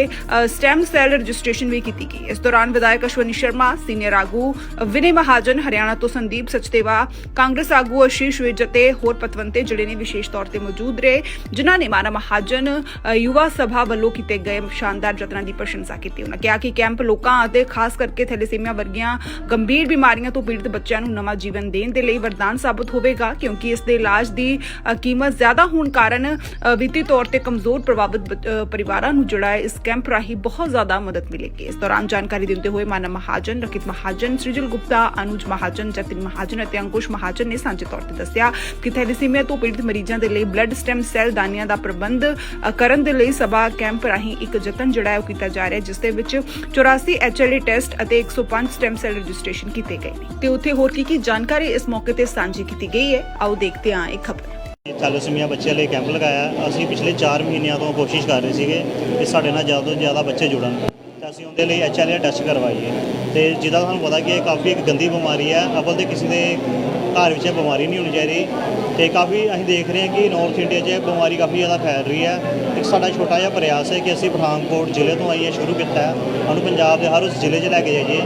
ਸਟੈਮ ਸੈੱਲ ਰਜਿਸਟ੍ਰੇਸ਼ਨ ਵੀ ਕੀਤੀ ਗਈ। ਇਸ ਦੌਰਾਨ ਵਿਧਾਇਕ ਅਸ਼ਵਨੀ ਸ਼ਰਮਾ ਸੀਨੀਅਰ ਆਗੂ ਵਿਨੇ ਮਹਾਜਨ, ਹਰਿਆਣਾ ਤੋਂ ਸੰਦੀਪ ਸਚਦੇਵਾ, ਕਾਂਗਰਸ ਆਗੂ ਆਸ਼ੀਸ਼ ਵਿਜ ਅਤੇ ਹੋਰ ਪਤਵੰਤੇ ਜਿਹੜੇ ਨੇ ਵਿਸ਼ੇਸ਼ ਤੌਰ ਤੇ ਮੌਜੂਦ ਰਹੇ, ਜਿਨ੍ਹਾਂ ਨੇ ਮਾਨਾ ਮਹਾਜਨ ਯੁਵਾ ਸਭਾ ਵੱਲੋਂ ਕੀਤੇ ਗਏ ਸ਼ਾਨਦਾਰ ਯਤਨਾਂ ਦੀ ਪ੍ਰਸ਼ੰਸਾ ਕੀਤੀ। ਉਹਨਾਂ ਕਿਹਾ ਕਿ ਕੈਂਪ ਲੋਕਾਂ ਅਤੇ ਖਾਸ ਕਰਕੇ ਥੈਲੇਸੀਮੀਆ ਵਰਗੀਆਂ ਗੰਭੀਰ ਬਿਮਾਰੀਆਂ ਤੋਂ ਪੀੜਤ ਬੱਚਿਆਂ ਨੂੰ ਨਵਾਂ ਜੀਵਨ ਦੇਣ ਦੇ ਲਈ ਵਰਦਾਨ ਸਾਬਤ ਹੋਵੇਗਾ, ਕਿਉਂਕਿ ਇਸ ਦੇ ਇਲਾਜ ਦੀ ਕੀਮਤ ਜ਼ਿਆਦਾ ਹੋਣ ਕਾਰਨ ਵਿੱਤੀ ਤੌਰ ਤੇ ਕਮਜ਼ੋਰ ਪ੍ਰਭਾਵਿਤ ਪਰਿਵਾਰਾਂ ਨੂੰ ਜਿਹੜਾ ਇਸ ਕੈਂਪ ਰਾਹੀਂ ਬਹੁਤ ਜ਼ਿਆਦਾ ਮਦਦ ਮਿਲੇਗੀ। ਇਸ ਦੌਰਾਨ ਜਾਣਕਾਰੀ ਦਿੰਦੇ ਹੋਏ ਮਾਨਾ ਮਹਾਜਨ ਰਕਿਤ ਮਹਾਜਨ, ਸ੍ਰੀਜਲ ਗੁਪਤਾ, ਅਨੁਜ ਮਹਾਜਨ, ਜਤਿਨ ਮਹਾਜਨ ਅਤੇ ਅੰਕੁਸ਼ ਮਹਾਜਨ ਨੇ ਸਾਂਝੇ ਤੌਰ ਤੇ ਦੱਸਿਆ ਕਿ ਥੈਲੇਸੀਮੀਆ ਤੋਂ ਪੀੜਤ ਮਰੀਜ਼ਾਂ ਦੇ ਲਈ ਬਲੱਡ ਸਟੈਮ ਸੈੱਲ ਦਾਨੀਆਂ ਦਾ ਪ੍ਰਬੰਧ ਕਰਨ ਦੇ ਲਈ ਸਭਾ ਕੈਂਪ ਰਾਹੀਂ ਇੱਕ ਯਤਨ ਜਿਹੜਾ ਹੈ ਉਹ ਕੀਤਾ ਜਾ ਰਿਹਾ ਜਿਸ ਦੇ ਵਿੱਚ 84 ਐਚਐਲਏ ਟੈਸਟ ਅਤੇ 105 ਸਟੈਮ ਸੈੱਲ ਰਜਿਸਟ੍ਰੇਸ਼ਨ ਕੀਤੇ ਗਏ ਨੇ। ਤੇ ਉੱਥੇ ਹੋਰ ਕੀ ਕੀ ਜਾਣਕਾਰੀ ਇਸ ਮੌਕੇ ਤੇ ਸਾਂਝੀ ਕੀਤੀ ਗਈ ਹੈ, ਆਓ ਦੇਖਦੇ ਹਾਂ ਇਹ ਖਬਰ। ਥੈਲੇਸੀਮੀਆ ਬੱਚਿਆਂ ਲਈ ਕੈਂਪ ਲਗਾਇਆ। ਅਸੀਂ ਪਿਛਲੇ 4 ਮਹੀਨਿਆਂ ਤੋਂ ਕੋਸ਼ਿਸ਼ ਕਰ ਰਹੇ ਸੀਗੇ ਕਿ ਸਾਡੇ ਨਾਲ ਜ਼ਿਆਦਾ ਤੋਂ ਜ਼ਿਆਦਾ ਬੱਚੇ ਜੁੜਨ। ਤੇ ਅਸੀਂ ਉਹਦੇ ਲਈ ਐਚਐਲਏ ਟੈਸਟ ਕਰਵਾਈਏ। ਤੇ ਜਿਹਦਾ ਤੁਹਾਨੂੰ ਪਤਾ ਕਿ ਇਹ ਕਾਫੀ ਇੱਕ ਗੰਦੀ ਬਿਮਾਰੀ ਹੈ। ਅਵਲ ਤੇ ਕਿਸੇ ਦੇ ਘਰ ਵਿੱਚ ਇਹ ਬਿਮਾਰੀ ਨਹੀਂ ਹੋਣੀ ਚਾਹੀਦੀ ਤੇ ਕਾਫੀ ਅਸੀਂ ਦੇਖ ਰਹੇ ਹਾਂ ਕਿ ਨਾਰਥ ਇੰਡੀਆ 'ਚ ਬਿਮਾਰੀ ਕਾਫੀ ਜ਼ਿਆਦਾ ਫੈਲ ਰਹੀ ਹੈ। ਇੱਕ ਸਾਡਾ ਛੋਟਾ ਜਿਹਾ ਪ੍ਰਯਾਸ ਹੈ ਕਿ ਅਸੀਂ ਪਠਾਨਕੋਟ ਜ਼ਿਲ੍ਹੇ ਤੋਂ ਆਈਏ, ਸ਼ੁਰੂ ਕੀਤਾ ਹੈ। ਉਹਨੂੰ ਪੰਜਾਬ ਦੇ ਹਰ ਉਸ ਜ਼ਿਲ੍ਹੇ 'ਚ ਲੈ ਕੇ ਜਾਈਏ,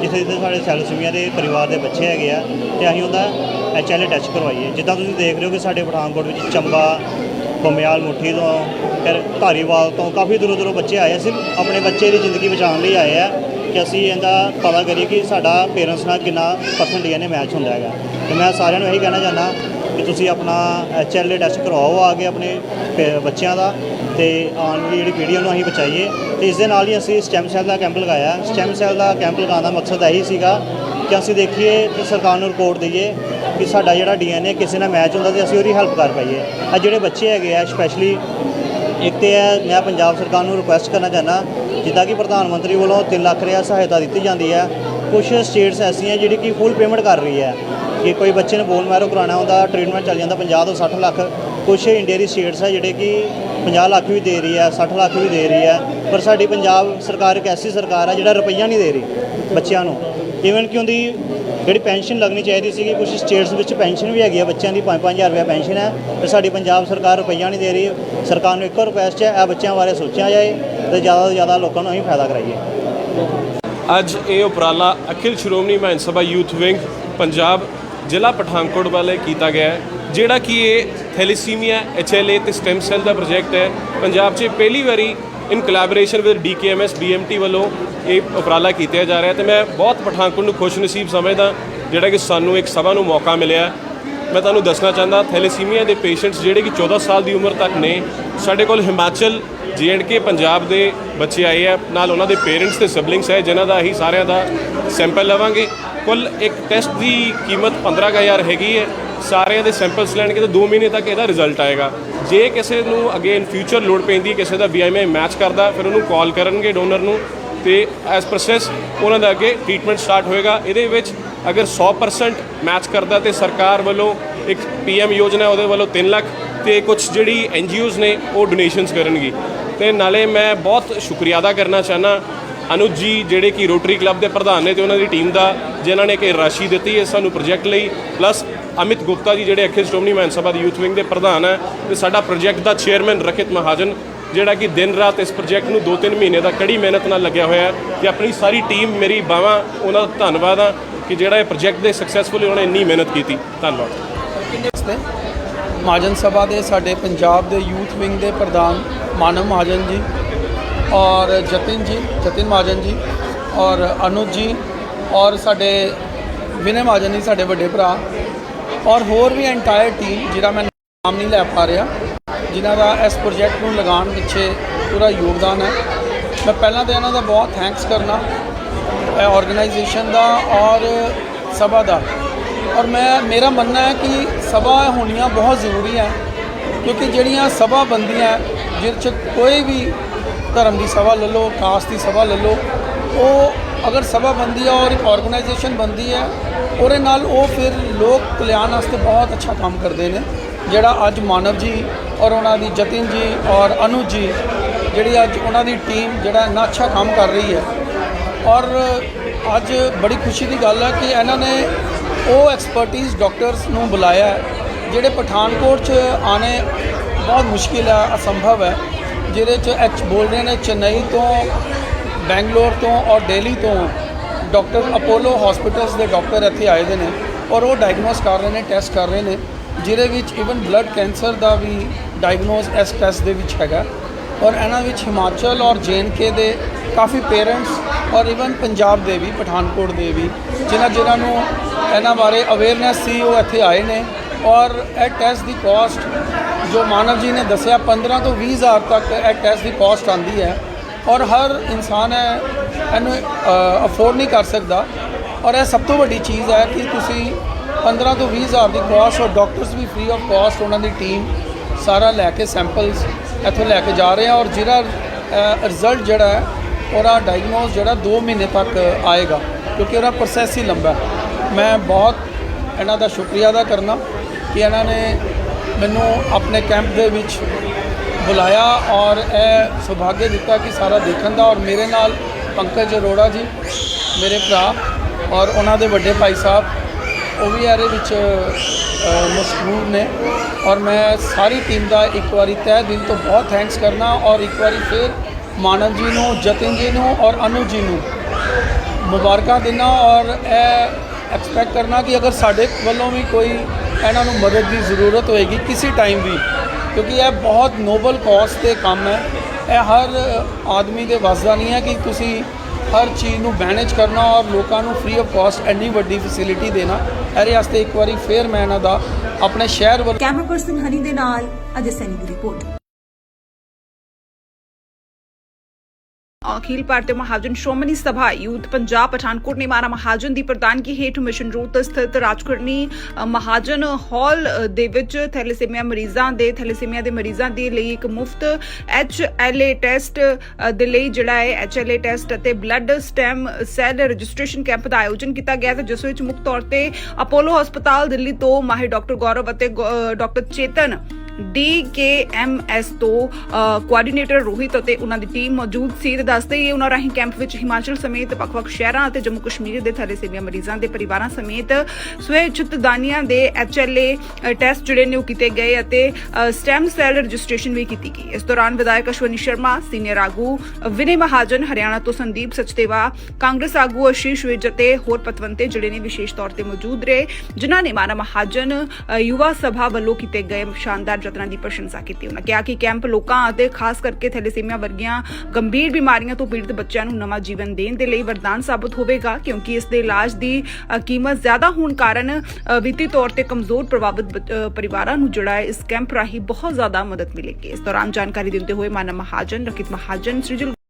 ਜਿੱਥੇ ਜਿੱਥੇ ਸਾਡੇ ਥੈਲੇਸੀਮੀਆ ਦੇ ਪਰਿਵਾਰ ਦੇ ਬੱਚੇ ਹੈਗੇ ਆ ਤੇ ਅਸੀਂ ਉਹਦਾ ਐਚਐਲਏ ਟੈਸਟ ਕਰਵਾਈਏ। ਜਿੱਦਾਂ ਤੁਸੀਂ ਦੇਖ ਰਹੇ ਹੋ ਕਿ ਸਾਡੇ ਪਠਾਨਕੋਟ ਵਿੱਚ ਚੰਬਾ ਬਮਿਆਲ ਮੁੱਠੀ ਤੋਂ, ਫਿਰ ਧਾਰੀਵਾਲ ਤੋਂ ਕਾਫੀ ਦੂਰੋਂ ਦੂਰੋਂ ਬੱਚੇ ਆਏ ਆ। ਸਿਰਫ ਆਪਣੇ ਬੱਚੇ ਦੀ ਜ਼ਿੰਦਗੀ ਬਚਾਉਣ ਲਈ ਆਏ ਆ। ਕਿ ਅਸੀਂ ਇਹਦਾ ਪਤਾ ਕਰੀਏ ਕਿ ਸਾਡਾ ਪੇਰੈਂਟਸ ਨਾਲ ਕਿੰਨਾ ਪਰਸੈਂਟ ਡੀਐਨਏ ਮੈਚ ਹੁੰਦਾ ਹੈਗਾ। ਤੇ ਮੈਂ ਸਾਰਿਆਂ ਨੂੰ ਇਹੀ ਕਹਿਣਾ ਚਾਹੁੰਦਾ ਕਿ ਤੁਸੀਂ ਆਪਣਾ ਐਚਐਲਏ ਟੈਸਟ ਕਰਵਾਓ ਆ ਕੇ ਆਪਣੇ ਪੇ- ਬੱਚਿਆਂ ਦਾ ਤੇ ਆਉਣ ਵਾਲੀ ਜਿਹੜੀ ਪੀੜ੍ਹੀ ਉਹਨੂੰ ਅਸੀਂ ਬਚਾਈਏ। ਤੇ ਇਸ ਦੇ ਨਾਲ ਹੀ ਅਸੀਂ ਸਟੈਮ ਸੈੱਲ ਦਾ ਕੈਂਪ ਲਗਾਇਆ। ਸਟੈਮ ਸੈੱਲ ਦਾ ਕੈਂਪ ਲਗਾਉਣ ਦਾ ਮਕਸਦ ਇਹੀ ਸੀਗਾ ਕਿ ਅਸੀਂ ਦੇਖੀਏ ਤੇ ਸਰਕਾਰ ਨੂੰ ਰਿਪੋਰਟ ਦਈਏ ਕਿ ਸਾਡਾ ਜਿਹੜਾ ਡੀਐਨਏ ਕਿਸੇ ਨਾਲ ਮੈਚ ਹੁੰਦਾ ਤੇ ਅਸੀਂ ਉਹਦੀ ਹੈਲਪ ਕਰ ਪਾਈਏ। ਆ ਜਿਹੜੇ ਬੱਚੇ ਹੈਗੇ ਆ ਸਪੈਸ਼ਲੀ ਇੱਕ ਤੇ ਹੈ, ਮੈਂ ਪੰਜਾਬ ਸਰਕਾਰ ਨੂੰ ਰਿਕੁਐਸਟ ਕਰਨਾ ਚਾਹੁੰਦਾ, ਜਿੱਦਾਂ ਕਿ ਪ੍ਰਧਾਨ ਮੰਤਰੀ ਵੱਲੋਂ 3 ਲੱਖ ਰਿਆ ਸਹਾਇਤਾ ਦਿੱਤੀ ਜਾਂਦੀ ਹੈ। ਕੁਝ ਸਟੇਟਸ ਐਸੀਆਂ ਜਿਹੜੀ ਕਿ ਫੁੱਲ ਪੇਮੈਂਟ ਕਰ ਰਹੀ ਹੈ। ਕਿ ਕੋਈ ਬੱਚੇ ਨੂੰ ਬੋਨ ਮੈਰੋ ਕਰਾਉਣਾ ਹੁੰਦਾ ਟ੍ਰੀਟਮੈਂਟ ਚੱਲ ਜਾਂਦਾ 50 ਤੋਂ 60 ਲੱਖ। ਕੁਝ ਇੰਡੀਆ ਦੀ ਸਟੇਟਸ ਹੈ ਜਿਹੜੇ ਕਿ 50 ਲੱਖ ਵੀ ਦੇ ਰਹੀ ਹੈ 60 ਲੱਖ ਵੀ ਦੇ ਰਹੀ ਹੈ। ਪਰ ਸਾਡੀ ਪੰਜਾਬ ਸਰਕਾਰ ਇੱਕ ਐਸੀ ਸਰਕਾਰ ਹੈ ਜਿਹੜਾ ਰੁਪਈਆ ਨਹੀਂ ਦੇ ਰਹੀ ਬੱਚਿਆਂ ਨੂੰ। ਈਵਨ ਕਿ ਉਹਦੀ ਜਿਹੜੀ ਪੈਨਸ਼ਨ ਲੱਗਣੀ ਚਾਹੀਦੀ ਸੀਗੀ ਕੁਝ ਸਟੇਟਸ ਵਿੱਚ ਪੈਨਸ਼ਨ ਵੀ ਹੈਗੀ ਆ, ਬੱਚਿਆਂ ਦੀ 5-5000 ਰੁਪਏ ਪੈਨਸ਼ਨ ਹੈ, ਤੇ ਸਾਡੀ ਪੰਜਾਬ ਸਰਕਾਰ ਰੁਪਈਆ ਨਹੀਂ ਦੇ ਰਹੀ, ਸਰਕਾਰ ਨੂੰ ਇੱਕੋ ਰਿਕੁਐਸਟ ਹੈ, ਇਹ ਬੱਚਿਆਂ ਬਾਰੇ ਸੋਚਿਆ ਜਾਏ ਤੇ ਜ਼ਿਆਦਾ ਤੋਂ ਜ਼ਿਆਦਾ ਲੋਕਾਂ ਨੂੰ ਅਸੀਂ ਫਾਇਦਾ ਕਰਾਈਏ। ਅੱਜ ਇਹ ਉਪਰਾਲਾ ਅਖਿਲ ਸ਼੍ਰੋਮਣੀ ਮਹਾਨ ਸਭਾ ਯੂਥ ਵਿੰਗ, ਪੰਜਾਬ ਜ਼ਿਲ੍ਹਾ ਪਠਾਨਕੋਟ ਵਾਲੇ ਕੀਤਾ ਗਿਆ ਹੈ, ਜਿਹੜਾ ਕਿ ਇਹ ਥੈਲੇਸੀਮੀਆ ਐਚਐਲਏ ਤੇ ਸਟੈਮ ਸੈੱਲ ਦਾ ਪ੍ਰੋਜੈਕਟ ਹੈ। ਪੰਜਾਬ 'ਚ ਪਹਿਲੀ ਵਾਰੀ ਇਨ ਕੋਲੈਬੋਰੇਸ਼ਨ ਵਿਦ ਡੀਕੇਐਮਐਸ ਬੀਐਮਟੀ ਵੱਲੋਂ ਇਹ ਉਪਰਾਲਾ ਕੀਤਾ ਜਾ ਰਿਹਾ ਹੈ ਤੇ ਮੈਂ ਬਹੁਤ ਪਠਾਨਕੋਟ ਨੂੰ ਖੁਸ਼ ਨਸੀਬ ਸਮਝਦਾ ਜਿਹੜਾ ਕਿ ਸਾਨੂੰ ਇੱਕ ਸਭਾ ਨੂੰ ਮੌਕਾ ਮਿਲਿਆ ਮੈਂ ਤੁਹਾਨੂੰ ਦੱਸਣਾ ਚਾਹੁੰਦਾ, ਥੈਲੇਸੀਮੀਆ ਦੇ ਪੇਸ਼ੈਂਟਸ ਜਿਹੜੇ ਕਿ 14 ਸਾਲ ਦੀ ਉਮਰ ਤੱਕ ਨੇ, ਸਾਡੇ ਕੋਲ ਹਿਮਾਚਲ ਕੇ ਪੰਜਾਬ ਦੇ ਬੱਚੇ ਆਏ ਆ, ਨਾਲ ਉਹਨਾਂ ਦੇ ਪੇਰੈਂਟਸ ਤੇ ਸਿਬਲਿੰਗਸ ਹੈ, ਜਿਨ੍ਹਾਂ ਦਾ ਅਸੀਂ ਸਾਰਿਆਂ ਦਾ ਸੈਂਪਲ ਲਵਾਂਗੇ। ਕੁੱਲ ਇੱਕ ਟੈਸਟ ਦੀ ਕੀਮਤ 15000 ਹੈਗੀ ਹੈ। ਸਾਰਿਆਂ ਦੇ ਸੈਂਪਲਸ ਲੈਣਗੇ ਤਾਂ 2 ਮਹੀਨੇ ਤੱਕ ਇਹਦਾ ਰਿਜ਼ਲਟ ਆਏਗਾ। ਜੇ ਕਿਸੇ ਨੂੰ ਅੱਗੇ ਇਨ ਫਿਊਚਰ ਲੋੜ ਪੈਂਦੀ ਕਿਸੇ ਦਾ ਬੀਆਈਐਮਆਈ ਮੈਚ ਕਰਦਾ, ਫਿਰ ਉਹਨੂੰ ਕਾਲ ਕਰਨਗੇ ਡੋਨਰ ਨੂੰ ਤੇ ਐਸ ਪ੍ਰੋਸੈਸ ਉਹਨਾਂ ਦਾ ਅੱਗੇ ਟ੍ਰੀਟਮੈਂਟ ਸਟਾਰਟ ਹੋਏਗਾ। ਇਹਦੇ ਵਿੱਚ ਅਗਰ 100% ਮੈਚ ਕਰਦਾ ਤੇ ਸਰਕਾਰ ਵੱਲੋਂ ਇੱਕ ਪੀਐਮ ਯੋਜਨਾ ਉਹਦੇ ਵੱਲੋਂ 3 ਲੱਖ ਤੇ ਕੁਝ ਜਿਹੜੀ ਐਨਜੀਓਜ਼ ਨੇ ਉਹ ਡੋਨੇਸ਼ਨਸ ਕਰਨਗੀ। ਤੇ ਨਾਲੇ ਮੈਂ ਬਹੁਤ ਸ਼ੁਕਰੀਆ ਅਦਾ ਕਰਨਾ ਚਾਹਨਾ ਅਨੁਜ ਜੀ, ਜਿਹੜੇ ਕਿ ਰੋਟਰੀ ਕਲੱਬ ਦੇ ਪ੍ਰਧਾਨ ਨੇ ਤੇ ਉਹਨਾਂ ਦੀ ਟੀਮ ਦਾ ਜਿਨ੍ਹਾਂ ਨੇ ਕਿ ਰਾਸ਼ੀ ਦਿੱਤੀ ਹੈ ਸਾਨੂੰ ਪ੍ਰੋਜੈਕਟ ਲਈ ਪਲੱਸ ਅਮਿਤ ਗੁਪਤਾ ਜੀ, ਜਿਹੜੇ ਅਖਿਲ ਸ਼੍ਰੋਮਣੀ ਮਹਾਨ ਸਭਾ ਦੀ ਯੂਥ ਵਿੰਗ ਦੇ ਪ੍ਰਧਾਨ ਹੈ, ਤੇ ਸਾਡਾ ਪ੍ਰੋਜੈਕਟ ਦਾ ਚੇਅਰਮੈਨ ਰਖਿਤ ਮਹਾਜਨ, ਜਿਹੜਾ ਕਿ ਦਿਨ ਰਾਤ ਇਸ ਪ੍ਰੋਜੈਕਟ ਨੂੰ 2-3 ਮਹੀਨੇ ਦਾ ਕੜੀ ਮਿਹਨਤ ਨਾਲ ਲੱਗਿਆ ਹੋਇਆ ਹੈ, ਤੇ ਆਪਣੀ ਸਾਰੀ ਟੀਮ ਮੇਰੀ ਬਾਵਾ ਉਹਨਾਂ ਦਾ ਧੰਨਵਾਦ ਆ ਕਿ ਜਿਹੜਾ ਇਹ ਪ੍ਰੋਜੈਕਟ ਦੇ ਸਕਸੈਸਫੁਲੀ ਉਹਨਾਂ ਇੰਨੀ ਮਿਹਨਤ ਕੀਤੀ। ਧੰਨਵਾਦ। ਮਹਾਜਨ ਸਭਾ ਦੇ ਸਾਡੇ ਪੰਜਾਬ ਦੇ ਯੂਥ ਵਿੰਗ ਦੇ ਪ੍ਰਧਾਨ, ਮਾਨਵ ਮਹਾਜਨ ਜੀ ਔਰ ਜਤਿਨ ਜੀ, ਜਤਿਨ ਮਹਾਜਨ ਜੀ ਔਰ ਅਨੁਜ ਜੀ ਔਰ ਸਾਡੇ ਵਿਨੇ ਮਹਾਜਨ ਜੀ, ਸਾਡੇ ਵੱਡੇ ਭਰਾ ਔਰ ਹੋਰ ਵੀ ਐਂਟਾਇਰ ਟੀਮ ਜਿਹੜਾ ਮੈਂ ਨਾਮ ਨਹੀਂ ਲੈ ਪਾ ਰਿਹਾ, ਜਿਨ੍ਹਾਂ ਦਾ ਇਸ ਪ੍ਰੋਜੈਕਟ ਨੂੰ ਲਗਾਉਣ ਪਿੱਛੇ ਪੂਰਾ ਯੋਗਦਾਨ ਹੈ। ਮੈਂ ਪਹਿਲਾਂ ਤਾਂ ਇਹਨਾਂ ਦਾ ਬਹੁਤ ਥੈਂਕਸ ਕਰਨਾ ਆਰਗੇਨਾਈਜੇਸ਼ਨ ਦਾ ਔਰ ਸਭਾ ਦਾ। ਔਰ ਮੈਂ, ਮੇਰਾ ਮੰਨਣਾ ਹੈ ਕਿ ਸਭਾ ਹੋਣੀਆਂ ਬਹੁਤ ਜ਼ਰੂਰੀ ਹੈ, ਕਿਉਂਕਿ ਜਿਹੜੀਆਂ ਸਭਾ ਬੰਦੀਆਂ ਜਿਸ 'ਚ ਕੋਈ ਵੀ ਧਰਮ ਦੀ ਸਭਾ ਲੈ ਲਓ, ਕਾਸਟ ਦੀ ਸਭਾ ਲੈ ਲਓ, ਉਹ ਅਗਰ ਸਭਾ ਬੰਦੀ ਹੈ ਔਰ ਇੱਕ ਆਰਗੇਨਾਈਜੇਸ਼ਨ ਬੰਦੀ ਹੈ ਉਹਦੇ ਨਾਲ ਉਹ ਫਿਰ ਲੋਕ ਕਲਿਆਣ ਵਾਸਤੇ ਬਹੁਤ ਅੱਛਾ ਕੰਮ ਕਰਦੇ ਨੇ, ਜਿਹੜਾ ਅੱਜ ਮਾਨਵ ਜੀ ਔਰ ਉਹਨਾਂ ਦੀ ਜਤਿਨ ਜੀ ਔਰ ਅਨੁਜ ਜੀ, ਜਿਹੜੀ ਅੱਜ ਉਹਨਾਂ ਦੀ ਟੀਮ ਜਿਹੜਾ ਇੰਨਾ ਅੱਛਾ ਕੰਮ ਕਰ ਰਹੀ ਹੈ। ਔਰ ਅੱਜ ਬੜੀ ਖੁਸ਼ੀ ਦੀ ਗੱਲ ਹੈ ਕਿ ਇਹਨਾਂ ਨੇ ਉਹ ਐਕਸਪਰਟਿਜ਼ ਡਾਕਟਰਸ ਨੂੰ ਬੁਲਾਇਆ, ਜਿਹੜੇ ਪਠਾਨਕੋਟ 'ਚ ਆਣੇ ਬਹੁਤ ਮੁਸ਼ਕਿਲ ਹੈ ਅਸੰਭਵ ਹੈ। ਜਿਹਦੇ 'ਚ ਐਚ ਬੋਲ ਰਹੇ ਨੇ ਚੇਨਈ ਤੋਂ, ਬੈਂਗਲੌਰ ਤੋਂ ਔਰ ਦਿੱਲੀ ਤੋਂ ਡਾਕਟਰ ਅਪੋਲੋ ਹਸਪੀਟਲਸ ਦੇ ਡਾਕਟਰ ਇੱਥੇ ਆਏ ਦੇ ਨੇ ਔਰ ਉਹ ਡਾਇਗਨੋਸ ਕਰ ਰਹੇ ਨੇ ਟੈਸਟ ਕਰ ਰਹੇ ਨੇ, ਜਿਹਦੇ ਵਿੱਚ ਇਵਨ ਬਲੱਡ ਕੈਂਸਰ ਦਾ ਵੀ ਡਾਇਗਨੋਸ ਇਸ ਟੈਸਟ ਦੇ ਵਿੱਚ ਹੈਗਾ ਔਰ ਇਹਨਾਂ ਵਿੱਚ ਹਿਮਾਚਲ ਔਰ ਕੇ ਦੇ ਕਾਫੀ ਪੇਰੈਂਟਸ ਔਰ ਇਵਨ ਪੰਜਾਬ ਦੇ ਵੀ, ਪਠਾਨਕੋਟ ਦੇ ਵੀ, ਜਿਨ੍ਹਾਂ ਜਿਨ੍ਹਾਂ ਨੂੰ ਇਹਨਾਂ ਬਾਰੇ ਅਵੇਅਰਨੈਸ ਸੀ, ਉਹ ਇੱਥੇ ਆਏ ਨੇ ਔਰ ਇਹ ਟੈਸਟ ਦੀ ਕਾਸਟ ਜੋ ਮਾਨਵ ਜੀ ਨੇ ਦੱਸਿਆ 15 ਤੋਂ 20 ਹਜ਼ਾਰ ਤੱਕ ਇਹ ਟੈਸਟ ਦੀ ਕਾਸਟ ਆਂਦੀ ਹੈ ਔਰ ਹਰ ਇਨਸਾਨ ਹੈ ਇਹਨੂੰ ਅਫੋਰਡ ਨਹੀਂ ਕਰ ਸਕਦਾ। ਔਰ ਇਹ ਸਭ ਤੋਂ ਵੱਡੀ ਚੀਜ਼ ਹੈ ਕਿ ਤੁਸੀਂ 15 ਤੋਂ 20 ਹਜ਼ਾਰ ਦੀ ਕਾਸਟ ਔਰ ਡਾਕਟਰਸ ਵੀ ਫ੍ਰੀ ਆਫ ਕਾਸਟ ਉਹਨਾਂ ਦੀ ਟੀਮ ਸਾਰਾ ਲੈ ਕੇ ਸੈਂਪਲਸ ਇੱਥੋਂ ਲੈ ਕੇ ਜਾ ਰਹੇ ਆ ਔਰ ਜਿਹੜਾ ਰਿਜ਼ਲਟ ਜਿਹੜਾ ਹੈ, ਉਹਦਾ ਡਾਇਗਨੋਸ ਜਿਹੜਾ 2 ਮਹੀਨੇ ਤੱਕ ਆਏਗਾ, ਕਿਉਂਕਿ ਉਹਦਾ ਪ੍ਰੋਸੈਸ ਹੀ ਲੰਬਾ ਹੈ। ਮੈਂ ਬਹੁਤ ਇਹਨਾਂ ਦਾ ਸ਼ੁਕਰੀਆ ਅਦਾ ਕਰਨਾ ਕਿ ਇਹਨਾਂ ਨੇ ਮੈਨੂੰ ਆਪਣੇ ਕੈਂਪ ਦੇ ਵਿੱਚ ਬੁਲਾਇਆ ਔਰ ਇਹ ਸੁਭਾਗੇ ਦਿੱਤਾ ਕਿ ਸਾਰਾ ਦੇਖਣ ਦਾ ਔਰ ਮੇਰੇ ਨਾਲ ਪੰਕਜ ਅਰੋੜਾ ਜੀ ਮੇਰੇ ਭਰਾ ਔਰ ਉਹਨਾਂ ਦੇ ਵੱਡੇ ਭਾਈ ਸਾਹਿਬ ਉਹ ਵੀ ਇਹਦੇ ਵਿੱਚ ਅ, ਮਸ਼ਹੂਰ ਨੇ ਔਰ ਮੈਂ ਸਾਰੀ ਟੀਮ ਦਾ ਇੱਕ ਵਾਰੀ ਤਹਿ ਦਿਲ ਤੋਂ ਬਹੁਤ ਥੈਂਕਸ ਕਰਨਾ ਔਰ ਇੱਕ ਵਾਰੀ ਫਿਰ ਮਾਨਵ ਜੀ ਨੂੰ ਜਤਿਨ ਜੀ ਨੂੰ ਔਰ ਅਨੁਜ ਜੀ ਨੂੰ ਮੁਬਾਰਕਾਂ ਦੇਣਾ ਔਰ ਇਹ ਐਕਸਪੈਕਟ ਕਰਨਾ ਕਿ ਅਗਰ ਸਾਡੇ ਵੱਲੋਂ ਵੀ ਕੋਈ ਇਹਨਾਂ ਨੂੰ ਮਦਦ ਦੀ ਜ਼ਰੂਰਤ ਹੋਏਗੀ ਕਿਸੇ ਟਾਈਮ ਵੀ, ਕਿਉਂਕਿ ਇਹ ਬਹੁਤ ਨੋਬਲ ਕਾਜ਼ ਤੇ ਕੰਮ ਹੈ। ਇਹ ਹਰ ਆਦਮੀ ਦੇ ਵੱਸ ਦਾ ਨਹੀਂ ਹੈ ਕਿ ਤੁਸੀਂ ਹਰ ਚੀਜ਼ ਨੂੰ ਮੈਨੇਜ ਕਰਨਾ ਔਰ ਲੋਕਾਂ ਨੂੰ ਫ੍ਰੀ ਆਫ ਕਾਸਟ ਐਨੀ ਵੱਡੀ ਫੈਸਿਲਿਟੀ ਦੇਣਾ। ਇਹਦੇ ਵਾਸਤੇ ਇੱਕ ਵਾਰੀ ਫੇਰ ਮੈਂ ਇਹਨਾਂ ਦਾ ਆਪਣੇ ਸ਼ਹਿਰ ਵੱਲ ਕੈਮਰਾ ਪਰਸਨ ਹਨੀ ਦੇ ਨਾਲ, ਅਜੇ ਸੈਨੀ ਦੀ ਰਿਪੋਰਟ ਅਖਿਲ ਭਾਰਤੀ ਮਹਾਜਨ ਸ਼੍ਰੋਮਣੀ ਸਭਾ ਯੂਥ ਪੰਜਾਬ ਪਠਾਨਕੋਟ ਨੇ ਮਾਰਾ ਮਹਾਜਨ ਦੀ ਪ੍ਰਧਾਨਗੀ ਹੇਠ ਮਿਸ਼ਨ ਰੋਡ ਤੇ ਸਥਿਤ ਰਾਜਕਰਨੀ ਮਹਾਜਨ ਹਾਲ ਦੇ ਵਿੱਚ ਥੈਲੇਸੀਮੀਆ ਮਰੀਜ਼ਾਂ ਦੇ, ਥੈਲੇਸੀਮੀਆ ਦੇ ਮਰੀਜ਼ਾਂ ਦੇ ਲਈ ਇੱਕ ਮੁਫਤ ਐਚ ਐਲ ਏ ਟੈਸਟ ਦੇ ਲਈ ਜਿਹੜਾ ਹੈ ਐਚ ਐਲ ਏ ਟੈਸਟ ਅਤੇ blood stem cell registration camp ਦਾ ਆਯੋਜਨ ਕੀਤਾ ਗਿਆ ਤੇ ਜਿਸ ਵਿੱਚ ਮੁੱਖ ਤੌਰ ਤੇ ਅਪੋਲੋ ਹਸਪਤਾਲ ਦਿੱਲੀ ਤੋਂ ਮਾਹਿਰ ਡਾਕਟਰ ਗੌਰਵ ਅਤੇ ਡਾਕਟਰ ਚੇਤਨ ਡੀਕੇਐਮਐਸ ਤੋਂ ਕੋਆਰਡੀਨੇਟਰ ਰੋਹਿਤ ਅਤੇ ਉਹਨਾਂ ਦੀ ਟੀਮ ਮੌਜੂਦ ਸੀ ਤੇ ਦੱਸਦੇ ਹੀ ਉਹਨਾਂ ਰਾਹੀਂ ਕੈਂਪ ਵਿੱਚ ਹਿਮਾਚਲ ਸਮੇਤ ਵੱਖ-ਵੱਖ ਸ਼ਹਿਰਾਂ ਅਤੇ ਜੰਮੂ ਕਸ਼ਮੀਰ ਦੇ ਥੈਲੇਸੀਮੀਆ ਮਰੀਜ਼ਾਂ ਦੇ ਪਰਿਵਾਰਾਂ ਸਮੇਤ ਸਵੈਚਿਤ ਦਾਨੀਆਂ ਦੇ ਐਚਐਲਏ ਟੈਸਟ ਜਿਹੜੇ ਨੇ ਉਹ ਕੀਤੇ ਗਏ ਅਤੇ ਸਟੈਮ ਸੈੱਲ ਰਜਿਸਟ੍ਰੇਸ਼ਨ ਵੀ ਕੀਤੀ ਗਈ। ਇਸ ਦੌਰਾਨ ਵਿਧਾਇਕ ਅਸ਼ਵਨੀ ਸ਼ਰਮਾ ਸੀਨੀਅਰ ਆਗੂ, ਵਿਨੇ ਮਹਾਜਨ, ਹਰਿਆਣਾ ਤੋਂ ਸੰਦੀਪ ਸਚਦੇਵਾ, ਕਾਂਗਰਸ ਆਗੂ ਅਸ਼ੀਸ਼ ਵਿਜ ਅਤੇ ਹੋਰ ਪਤਵੰਤੇ ਜਿਹੜੇ ਨੇ ਵਿਸ਼ੇਸ਼ ਤੌਰ ਤੇ ਮੌਜੂਦ ਰਹੇ, ਜਿਨ੍ਹਾਂ ਨੇ ਮਾਨਾ ਮਹਾਜਨ ਯੁਵਾ ਸਭਾ ਵੱਲੋਂ ਕੀਤੇ ਗਏ ਸ਼ਾਨਦਾਰ ਯਤਨਾਂ ਦੀ ਪ੍ਰਸ਼ੰਸਾ ਕੀਤੀ ਉਹਨਾਂ ਕਿਹਾ ਕਿ ਕੈਂਪ ਲੋਕਾਂ ਅਤੇ ਖਾਸ ਕਰਕੇ ਥੈਲੇਸੀਮੀਆ ਵਰਗੀਆਂ ਗੰਭੀਰ ਬਿਮਾਰੀਆਂ ਤੋਂ ਪੀੜਤ ਬੱਚਿਆਂ ਨੂੰ ਨਵਾਂ ਜੀਵਨ ਦੇਣ ਦੇ ਲਈ ਵਰਦਾਨ ਸਾਬਤ ਹੋਵੇਗਾ, ਕਿਉਂਕਿ ਇਸ ਦੇ ਇਲਾਜ ਦੀ ਕੀਮਤ ਜ਼ਿਆਦਾ ਹੋਣ ਕਾਰਨ ਵਿੱਤੀ ਤੌਰ ਤੇ ਕਮਜ਼ੋਰ ਪ੍ਰਭਾਵਿਤ ਪਰਿਵਾਰਾਂ ਨੂੰ ਜਿਹੜਾ ਇਸ ਕੈਂਪ ਰਾਹੀਂ ਬਹੁਤ ਜ਼ਿਆਦਾ ਮਦਦ ਮਿਲੇਗੀ। ਇਸ ਦੌਰਾਨ ਜਾਣਕਾਰੀ ਦਿੰਦੇ ਹੋਏ ਮਾਨਵ ਮਹਾਜਨ, ਰਕਿਤ ਮਹਾਜਨ, ਸ੍ਰੀਜਲ